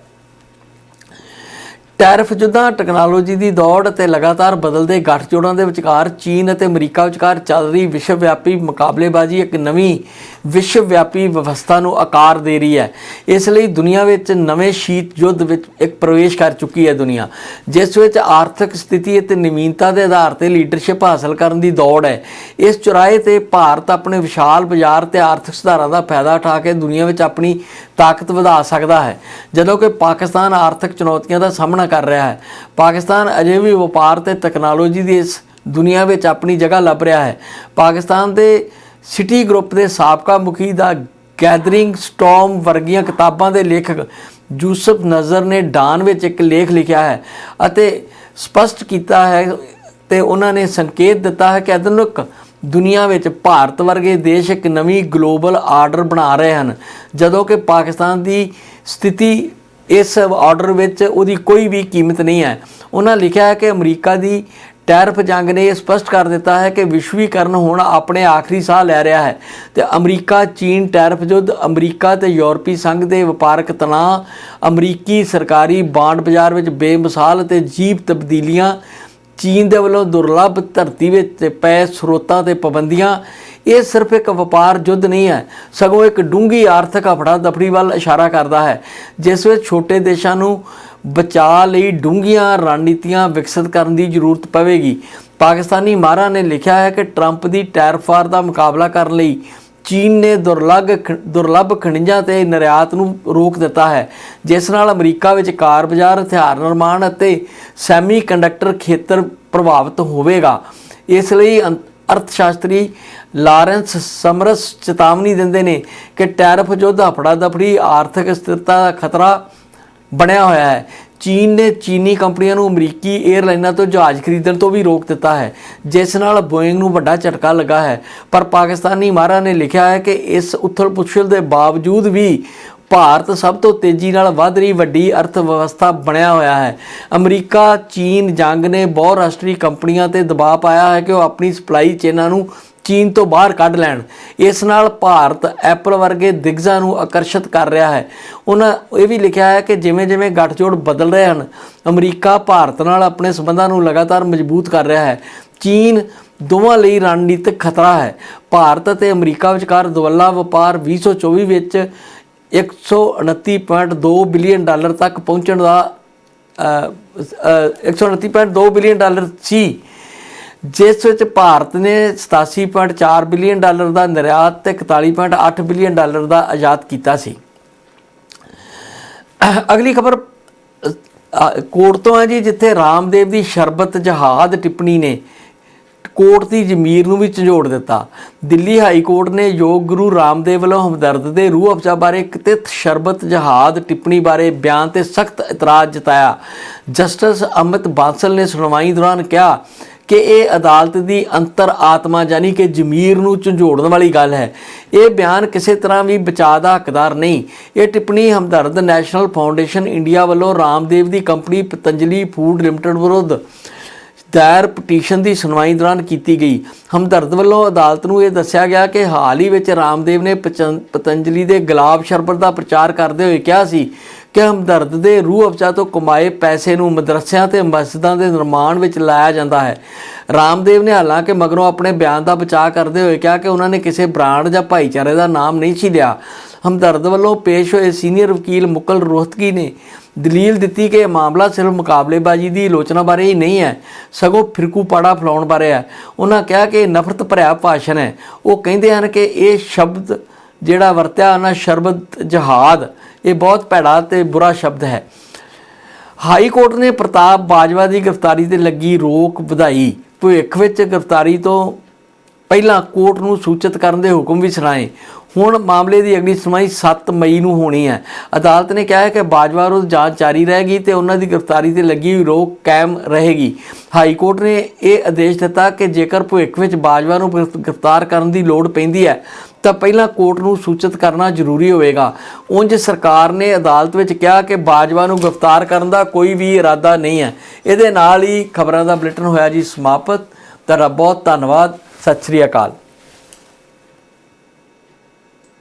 ਟੈਰਿਫ ਜੁੱਦਾਂ ਟੈਕਨੋਲੋਜੀ ਦੀ ਦੌੜ ਅਤੇ ਲਗਾਤਾਰ ਬਦਲਦੇ ਗੱਠਜੋੜਾਂ ਦੇ ਵਿਚਕਾਰ ਚੀਨ ਅਤੇ ਅਮਰੀਕਾ ਵਿਚਕਾਰ ਚੱਲ ਰਹੀ ਵਿਸ਼ਵ ਵਿਆਪੀ ਮੁਕਾਬਲੇਬਾਜ਼ੀ ਇੱਕ ਨਵੀਂ ਵਿਸ਼ਵ ਵਿਆਪੀ ਵਿਵਸਥਾ ਨੂੰ ਆਕਾਰ ਦੇ ਰਹੀ ਹੈ। ਇਸ ਲਈ ਦੁਨੀਆ ਵਿੱਚ ਨਵੇਂ ਸ਼ੀਤ ਯੁੱਧ ਵਿੱਚ ਇੱਕ ਪ੍ਰਵੇਸ਼ ਕਰ ਚੁੱਕੀ ਹੈ ਦੁਨੀਆ। ਜਿਸ ਵਿੱਚ ਆਰਥਿਕ ਸਥਿਤੀ ਅਤੇ ਨਵੀਨਤਾ ਦੇ ਆਧਾਰ ਤੇ ਲੀਡਰਸ਼ਿਪ ਹਾਸਲ ਕਰਨ ਦੀ ਦੌੜ ਹੈ। ਇਸ ਚੁਰਾਏ ਤੇ ਭਾਰਤ ਆਪਣੇ ਵਿਸ਼ਾਲ ਬਾਜ਼ਾਰ ਤੇ ਆਰਥਿਕ ਸੁਧਾਰਾਂ ਦਾ ਫਾਇਦਾ ਉਠਾ ਕੇ ਦੁਨੀਆ ਵਿੱਚ ਆਪਣੀ ਤਾਕਤ ਵਧਾ ਸਕਦਾ ਹੈ। ਜਦੋਂ ਕਿ ਪਾਕਿਸਤਾਨ ਆਰਥਿਕ ਚੁਣੌਤੀਆਂ ਦਾ ਸਾਹਮਣਾ ਕਰ ਰਿਹਾ ਹੈ, ਪਾਕਿਸਤਾਨ ਅਜੇ ਵੀ ਵਪਾਰ ਤੇ ਟੈਕਨੋਲੋਜੀ ਦੀ ਇਸ ਦੁਨੀਆ ਵਿੱਚ ਆਪਣੀ ਜਗ੍ਹਾ ਲੱਭ ਰਿਹਾ ਹੈ। ਪਾਕਿਸਤਾਨ ਦੇ ਸਿਟੀ ਗਰੁੱਪ ਦੇ ਸਾਬਕਾ ਮੁਖੀ ਦਾ ਗੈਦਰਿੰਗ ਸਟਾਰਮ ਵਰਗੀਆਂ ਕਿਤਾਬਾਂ ਦੇ ਲੇਖਕ ਯੂਸਫ ਨਜ਼ਰ ਨੇ ਡਾਨ ਵਿੱਚ ਇੱਕ ਲੇਖ ਲਿਖਿਆ ਹੈ ਅਤੇ ਸਪਸ਼ਟ ਕੀਤਾ ਹੈ ਤੇ ਉਹਨਾਂ ਨੇ ਸੰਕੇਤ ਦਿੱਤਾ ਹੈ ਕਿ ਆਧੁਨਿਕ ਦੁਨੀਆ ਵਿੱਚ ਭਾਰਤ ਵਰਗੇ ਦੇਸ਼ ਇੱਕ ਨਵੀਂ ਗਲੋਬਲ ਆਰਡਰ ਬਣਾ ਰਹੇ ਹਨ। ਜਦੋਂ ਕਿ ਪਾਕਿਸਤਾਨ ਦੀ ਸਥਿਤੀ ਇਸ ਆਰਡਰ ਵਿੱਚ ਉਹਦੀ ਕੋਈ ਵੀ ਕੀਮਤ ਨਹੀਂ ਹੈ। ਉਹਨਾਂ ਲਿਖਿਆ ਹੈ ਕਿ ਅਮਰੀਕਾ ਦੀ ਟੈਰਫ ਜੰਗ ਨੇ ਇਹ ਸਪਸ਼ਟ ਕਰ ਦਿੱਤਾ ਹੈ ਕਿ ਵਿਸ਼ਵੀਕਰਨ ਹੁਣ ਆਪਣੇ ਆਖਰੀ ਸਾਹ ਲੈ ਰਿਹਾ ਹੈ ਤੇ ਅਮਰੀਕਾ, ਚੀਨ ਟੈਰਫ ਯੁੱਧ, ਅਮਰੀਕਾ ਤੇ ਯੂਰਪੀ ਸੰਘ ਦੇ ਵਪਾਰਕ ਤਣਾਅ, ਅਮਰੀਕੀ ਸਰਕਾਰੀ ਬਾਂਡ ਬਾਜ਼ਾਰ ਵਿੱਚ ਬੇਮਿਸਾਲ ਤੇ ਜੀਵ ਤਬਦੀਲੀਆਂ ਚੀਨ ਦੇ ਵੱਲੋਂ ਦੁਰਲੱਭ ਧਰਤੀ ਵਿੱਚ ਪਏ ਸਰੋਤਾਂ ਤੇ ਪਾਬੰਦੀਆਂ, ਇਹ ਸਿਰਫ ਇੱਕ ਵਪਾਰ ਯੁੱਧ ਨਹੀਂ ਹੈ, ਸਗੋਂ ਇੱਕ ਡੂੰਗੀ ਆਰਥਿਕ ਅਫੜਾ ਦਫੜੀ ਵੱਲ ਇਸ਼ਾਰਾ ਕਰਦਾ ਹੈ, ਜਿਸ ਵਿੱਚ ਛੋਟੇ ਦੇਸ਼ਾਂ ਨੂੰ ਬਚਾਅ ਲਈ ਡੂੰਘੀਆਂ ਰਣਨੀਤੀਆਂ ਵਿਕਸਿਤ ਕਰਨ ਦੀ ਜ਼ਰੂਰਤ ਪਵੇਗੀ। ਪਾਕਿਸਤਾਨੀ ਮਾਹਰਾਂ ਨੇ ਲਿਖਿਆ ਹੈ ਕਿ ਟਰੰਪ ਦੀ ਟੈਰਫਾਰ ਦਾ ਮੁਕਾਬਲਾ ਕਰਨ ਲਈ ਚੀਨ ਨੇ ਦੁਰਲੱਭ ਖ- ਦੁਰਲੱਭ ਖਣਿਜਾਂ ਤੇ ਨਿਰਯਾਤ ਨੂੰ ਰੋਕ ਦਿੱਤਾ ਹੈ। ਜਿਸ ਨਾਲ ਅਮਰੀਕਾ ਵਿੱਚ ਕਾਰ ਬਾਜ਼ਾਰ, ਹਥਿਆਰ ਨਿਰਮਾਣ ਅਤੇ ਸੈਮੀ ਕੰਡਕਟਰ ਖੇਤਰ ਪ੍ਰਭਾਵਿਤ ਹੋਵੇਗਾ। ਇਸ ਲਈ ਅਰਥਸ਼ਾਸਤਰੀ ਲਾਰੈਂਸ ਸਮਰਸ ਚੇਤਾਵਨੀ ਦਿੰਦੇ ਨੇ ਕਿ ਟੈਰਫ ਯੁੱਧ ਹਫੜਾ ਦਫੜੀ ਆਰਥਿਕ ਸਥਿਰਤਾ ਦਾ ਖਤਰਾ ਬਣਿਆ ਹੋਇਆ ਹੈ। ਚੀਨ ਨੇ ਚੀਨੀ ਕੰਪਨੀਆਂ ਨੂੰ ਅਮਰੀਕੀ 에ਅਰਲਾਈਨਾਂ ਤੋਂ ਜਹਾਜ਼ ਖਰੀਦਣ ਤੋਂ ਵੀ ਰੋਕ ਦਿੱਤਾ ਹੈ, ਜਿਸ ਨਾਲ ਬੋਇੰਗ ਨੂੰ ਵੱਡਾ ਝਟਕਾ ਲੱਗਾ ਹੈ। ਪਰ ਪਾਕਿਸਤਾਨੀ ਮਾਹਰਾਂ ਨੇ ਲਿਖਿਆ ਹੈ ਕਿ ਇਸ ਉਥਲ-ਪੁਥਲ ਦੇ ਬਾਵਜੂਦ ਵੀ ਭਾਰਤ ਸਭ ਤੋਂ ਤੇਜ਼ੀ ਨਾਲ ਵੱਧ ਰਹੀ ਵੱਡੀ ਅਰਥ ਵਿਵਸਥਾ ਬਣਿਆ ਹੋਇਆ ਹੈ। ਅਮਰੀਕਾ, ਚੀਨ, ਜੰਗ ਨੇ ਬਹੁਰਾਸ਼ਟਰੀ ਕੰਪਨੀਆਂ ਤੇ ਦਬਾਅ ਪਾਇਆ ਹੈ ਕਿ ਉਹ ਆਪਣੀ ਸਪਲਾਈ ਚੇਨਾਂ ਨੂੰ ਚੀਨ ਤੋਂ ਬਾਹਰ ਕੱਢ ਲੈਣ। ਇਸ ਨਾਲ ਭਾਰਤ ਐਪਲ ਵਰਗੇ ਦਿਗਜ਼ਾਂ ਨੂੰ ਆਕਰਸ਼ਿਤ ਕਰ ਰਿਹਾ ਹੈ। ਉਹਨਾਂ ਇਹ ਵੀ ਲਿਖਿਆ ਹੈ ਕਿ ਜਿਵੇਂ ਜਿਵੇਂ ਗੱਠਜੋੜ ਬਦਲ ਰਹੇ ਹਨ ਅਮਰੀਕਾ ਭਾਰਤ ਨਾਲ ਆਪਣੇ ਸਬੰਧਾਂ ਨੂੰ ਲਗਾਤਾਰ ਮਜ਼ਬੂਤ ਕਰ ਰਿਹਾ ਹੈ। ਚੀਨ ਦੋਵਾਂ ਲਈ ਰਣਨੀਤਿਕ ਖਤਰਾ ਹੈ। ਭਾਰਤ ਅਤੇ ਅਮਰੀਕਾ ਵਿਚਕਾਰ ਦੁਵੱਲਾ ਵਪਾਰ 2024 ਵਿੱਚ 129.2 ਬਿਲੀਅਨ ਡਾਲਰ ਤੱਕ ਪਹੁੰਚਣ ਦਾ ਅ, ਅ, 129.2 ਬਿਲੀਅਨ ਡਾਲਰ ਸੀ। ਜਿਸ ਵਿੱਚ ਭਾਰਤ ਨੇ 87.4 ਬਿਲੀਅਨ ਡਾਲਰ ਦਾ ਨਿਰਯਾਤ ਤੇ 41.8 ਬਿਲੀਅਨ ਡਾਲਰ ਦਾ ਆਯਾਤ ਕੀਤਾ ਸੀ। ਅਗਲੀ ਖਬਰ ਕੋਰਟ ਤੋਂ ਹੈ ਜੀ, ਜਿੱਥੇ ਰਾਮਦੇਵ ਦੀ ਸ਼ਰਬਤ ਜਹਾਦ ਟਿੱਪਣੀ ਨੇ ਕੋਰਟ ਦੀ ਜ਼ਮੀਰ ਨੂੰ ਵੀ ਝੰਜੋੜ ਦਿੱਤਾ। ਦਿੱਲੀ ਹਾਈ ਕੋਰਟ ਨੇ ਯੋਗ ਗੁਰੂ ਰਾਮਦੇਵ ਵੱਲੋਂ ਹਮਦਰਦ ਦੇ ਰੂਹ ਅਫਜ਼ਾ ਬਾਰੇ ਕਥਿਤ ਸ਼ਰਬਤ ਜਹਾਦ ਟਿੱਪਣੀ ਬਾਰੇ ਬਿਆਨ ਤੇ ਸਖਤ ਇਤਰਾਜ਼ ਜਤਾਇਆ। ਜਸਟਿਸ ਅਮਿਤ ਬਾਂਸਲ ਨੇ ਸੁਣਵਾਈ ਦੌਰਾਨ ਕਿਹਾ ਕਿ ਇਹ ਅਦਾਲਤ ਦੀ ਅੰਤਰ ਆਤਮਾ ਯਾਨੀ ਕਿ ਜ਼ਮੀਰ ਨੂੰ ਝੰਜੋੜਨ ਵਾਲੀ ਗੱਲ ਹੈ। ਇਹ ਬਿਆਨ ਕਿਸੇ ਤਰ੍ਹਾਂ ਵੀ ਬਚਾਅ ਦਾ ਹੱਕਦਾਰ ਨਹੀਂ। ਇਹ ਟਿੱਪਣੀ ਹਮਦਰਦ ਨੈਸ਼ਨਲ ਫਾਊਂਡੇਸ਼ਨ ਇੰਡੀਆ ਵੱਲੋਂ ਰਾਮਦੇਵ ਦੀ ਕੰਪਨੀ ਪਤੰਜਲੀ ਫੂਡ ਲਿਮਟਿਡ ਵਿਰੁੱਧ ਦਾਇਰ ਪਟੀਸ਼ਨ ਦੀ ਸੁਣਵਾਈ ਦੌਰਾਨ ਕੀਤੀ ਗਈ। ਹਮਦਰਦ ਵੱਲੋਂ ਅਦਾਲਤ ਨੂੰ ਇਹ ਦੱਸਿਆ ਗਿਆ ਕਿ ਹਾਲ ਹੀ ਵਿੱਚ ਰਾਮਦੇਵ ਨੇ ਪਚੰ- ਪਤੰਜਲੀ ਦੇ ਗੁਲਾਬ ਸ਼ਰਬਤ ਦਾ ਪ੍ਰਚਾਰ ਕਰਦੇ ਹੋਏ ਕਿਹਾ ਸੀ ਕਿ ਹਮਦਰਦ ਦੇ ਰੂਹ ਅਫਜ਼ਾ ਤੋਂ ਕਮਾਏ ਪੈਸੇ ਨੂੰ ਮਦਰਸਿਆਂ ਤੇ ਮਸਜਿਦਾਂ ਦੇ ਨਿਰਮਾਣ ਵਿੱਚ ਲਾਇਆ ਜਾਂਦਾ ਹੈ। ਰਾਮਦੇਵ ਨੇ ਹਾਲਾਂਕਿ ਮਗਰੋਂ ਆਪਣੇ ਬਿਆਨ ਦਾ ਬਚਾਅ ਕਰਦੇ ਹੋਏ ਕਿਹਾ ਕਿ ਉਹਨਾਂ ਨੇ ਕਿਸੇ ਬ੍ਰਾਂਡ ਜਾਂ ਭਾਈਚਾਰੇ ਦਾ ਨਾਮ ਨਹੀਂ ਸੀ ਲਿਆ। ਹਮਦਰਦ ਵੱਲੋਂ ਪੇਸ਼ ਹੋਏ ਸੀਨੀਅਰ ਵਕੀਲ ਮੁਕਲ ਰੋਹਤਗੀ ਨੇ ਦਲੀਲ ਦਿੱਤੀ ਕਿ ਇਹ ਮਾਮਲਾ ਸਿਰਫ ਮੁਕਾਬਲੇਬਾਜ਼ੀ ਦੀ ਆਲੋਚਨਾ ਬਾਰੇ ਹੀ ਨਹੀਂ ਹੈ, ਸਗੋਂ ਫਿਰਕੂ ਪਾੜਾ ਫਲਾਉਣ ਬਾਰੇ ਹੈ। ਉਹਨਾਂ ਕਿਹਾ ਕਿ ਇਹ ਨਫ਼ਰਤ ਭਰਿਆ ਭਾਸ਼ਣ ਹੈ। ਉਹ ਕਹਿੰਦੇ ਹਨ ਕਿ ਇਹ ਸ਼ਬਦ ਜਿਹੜਾ ਵਰਤਿਆ ਉਹਨਾਂ ਸ਼ਰਬਤ ਜਹਾਦ ਇਹ ਬਹੁਤ ਭੈੜਾ ਤੇ ਬੁਰਾ ਸ਼ਬਦ ਹੈ। ਹਾਈ ਕੋਰਟ ਨੇ ਪ੍ਰਤਾਪ ਬਾਜਵਾ ਦੀ ਗ੍ਰਿਫਤਾਰੀ ਤੇ ਲੱਗੀ ਰੋਕ ਵਧਾਈ। ਭਵਿੱਖ ਵਿੱਚ ਗ੍ਰਿਫਤਾਰੀ ਤੋਂ ਪਹਿਲਾਂ ਕੋਰਟ ਨੂੰ ਸੂਚਿਤ ਕਰਨ ਦੇ ਹੁਕਮ ਵੀ ਸੁਣਾਏ। ਹੁਣ ਮਾਮਲੇ ਦੀ ਅਗਲੀ ਸੁਣਵਾਈ 7 ਮਈ ਨੂੰ ਹੋਣੀ ਹੈ। ਅਦਾਲਤ ਨੇ ਕਿਹਾ ਹੈ ਕਿ ਬਾਜਵਾ ਵਿਰੁੱਧ ਜਾਂਚ ਜਾਰੀ ਰਹੇਗੀ ਤੇ ਉਹਨਾਂ ਦੀ ਗ੍ਰਿਫਤਾਰੀ ਤੇ ਲੱਗੀ ਹੋਈ ਰੋਕ ਕਾਇਮ ਰਹੇਗੀ। ਹਾਈ ਕੋਰਟ ਨੇ ਇਹ ਆਦੇਸ਼ ਦਿੱਤਾ ਕਿ ਜੇਕਰ ਭਵਿੱਖ ਵਿੱਚ ਬਾਜਵਾ ਨੂੰ ਗ੍ਰਿਫਤਾਰ ਕਰਨ ਦੀ ਲੋੜ ਪੈਂਦੀ ਹੈ ਤਾਂ ਪਹਿਲਾਂ ਕੋਰਟ ਨੂੰ ਸੂਚਿਤ ਕਰਨਾ ਜ਼ਰੂਰੀ ਹੋਵੇਗਾ। ਉਂਝ ਸਰਕਾਰ ਨੇ ਅਦਾਲਤ ਵਿੱਚ ਕਿਹਾ ਕਿ ਬਾਜਵਾ ਨੂੰ ਗ੍ਰਿਫਤਾਰ ਕਰਨ ਦਾ ਕੋਈ ਵੀ ਇਰਾਦਾ ਨਹੀਂ ਹੈ। ਇਹਦੇ ਨਾਲ ਹੀ ਖਬਰਾਂ ਦਾ ਬੁਲੇਟਿਨ ਹੋਇਆ ਜੀ ਸਮਾਪਤ। ਤੁਹਾਡਾ ਬਹੁਤ ਧੰਨਵਾਦ। ਸਤਿ ਸ੍ਰੀ ਅਕਾਲ।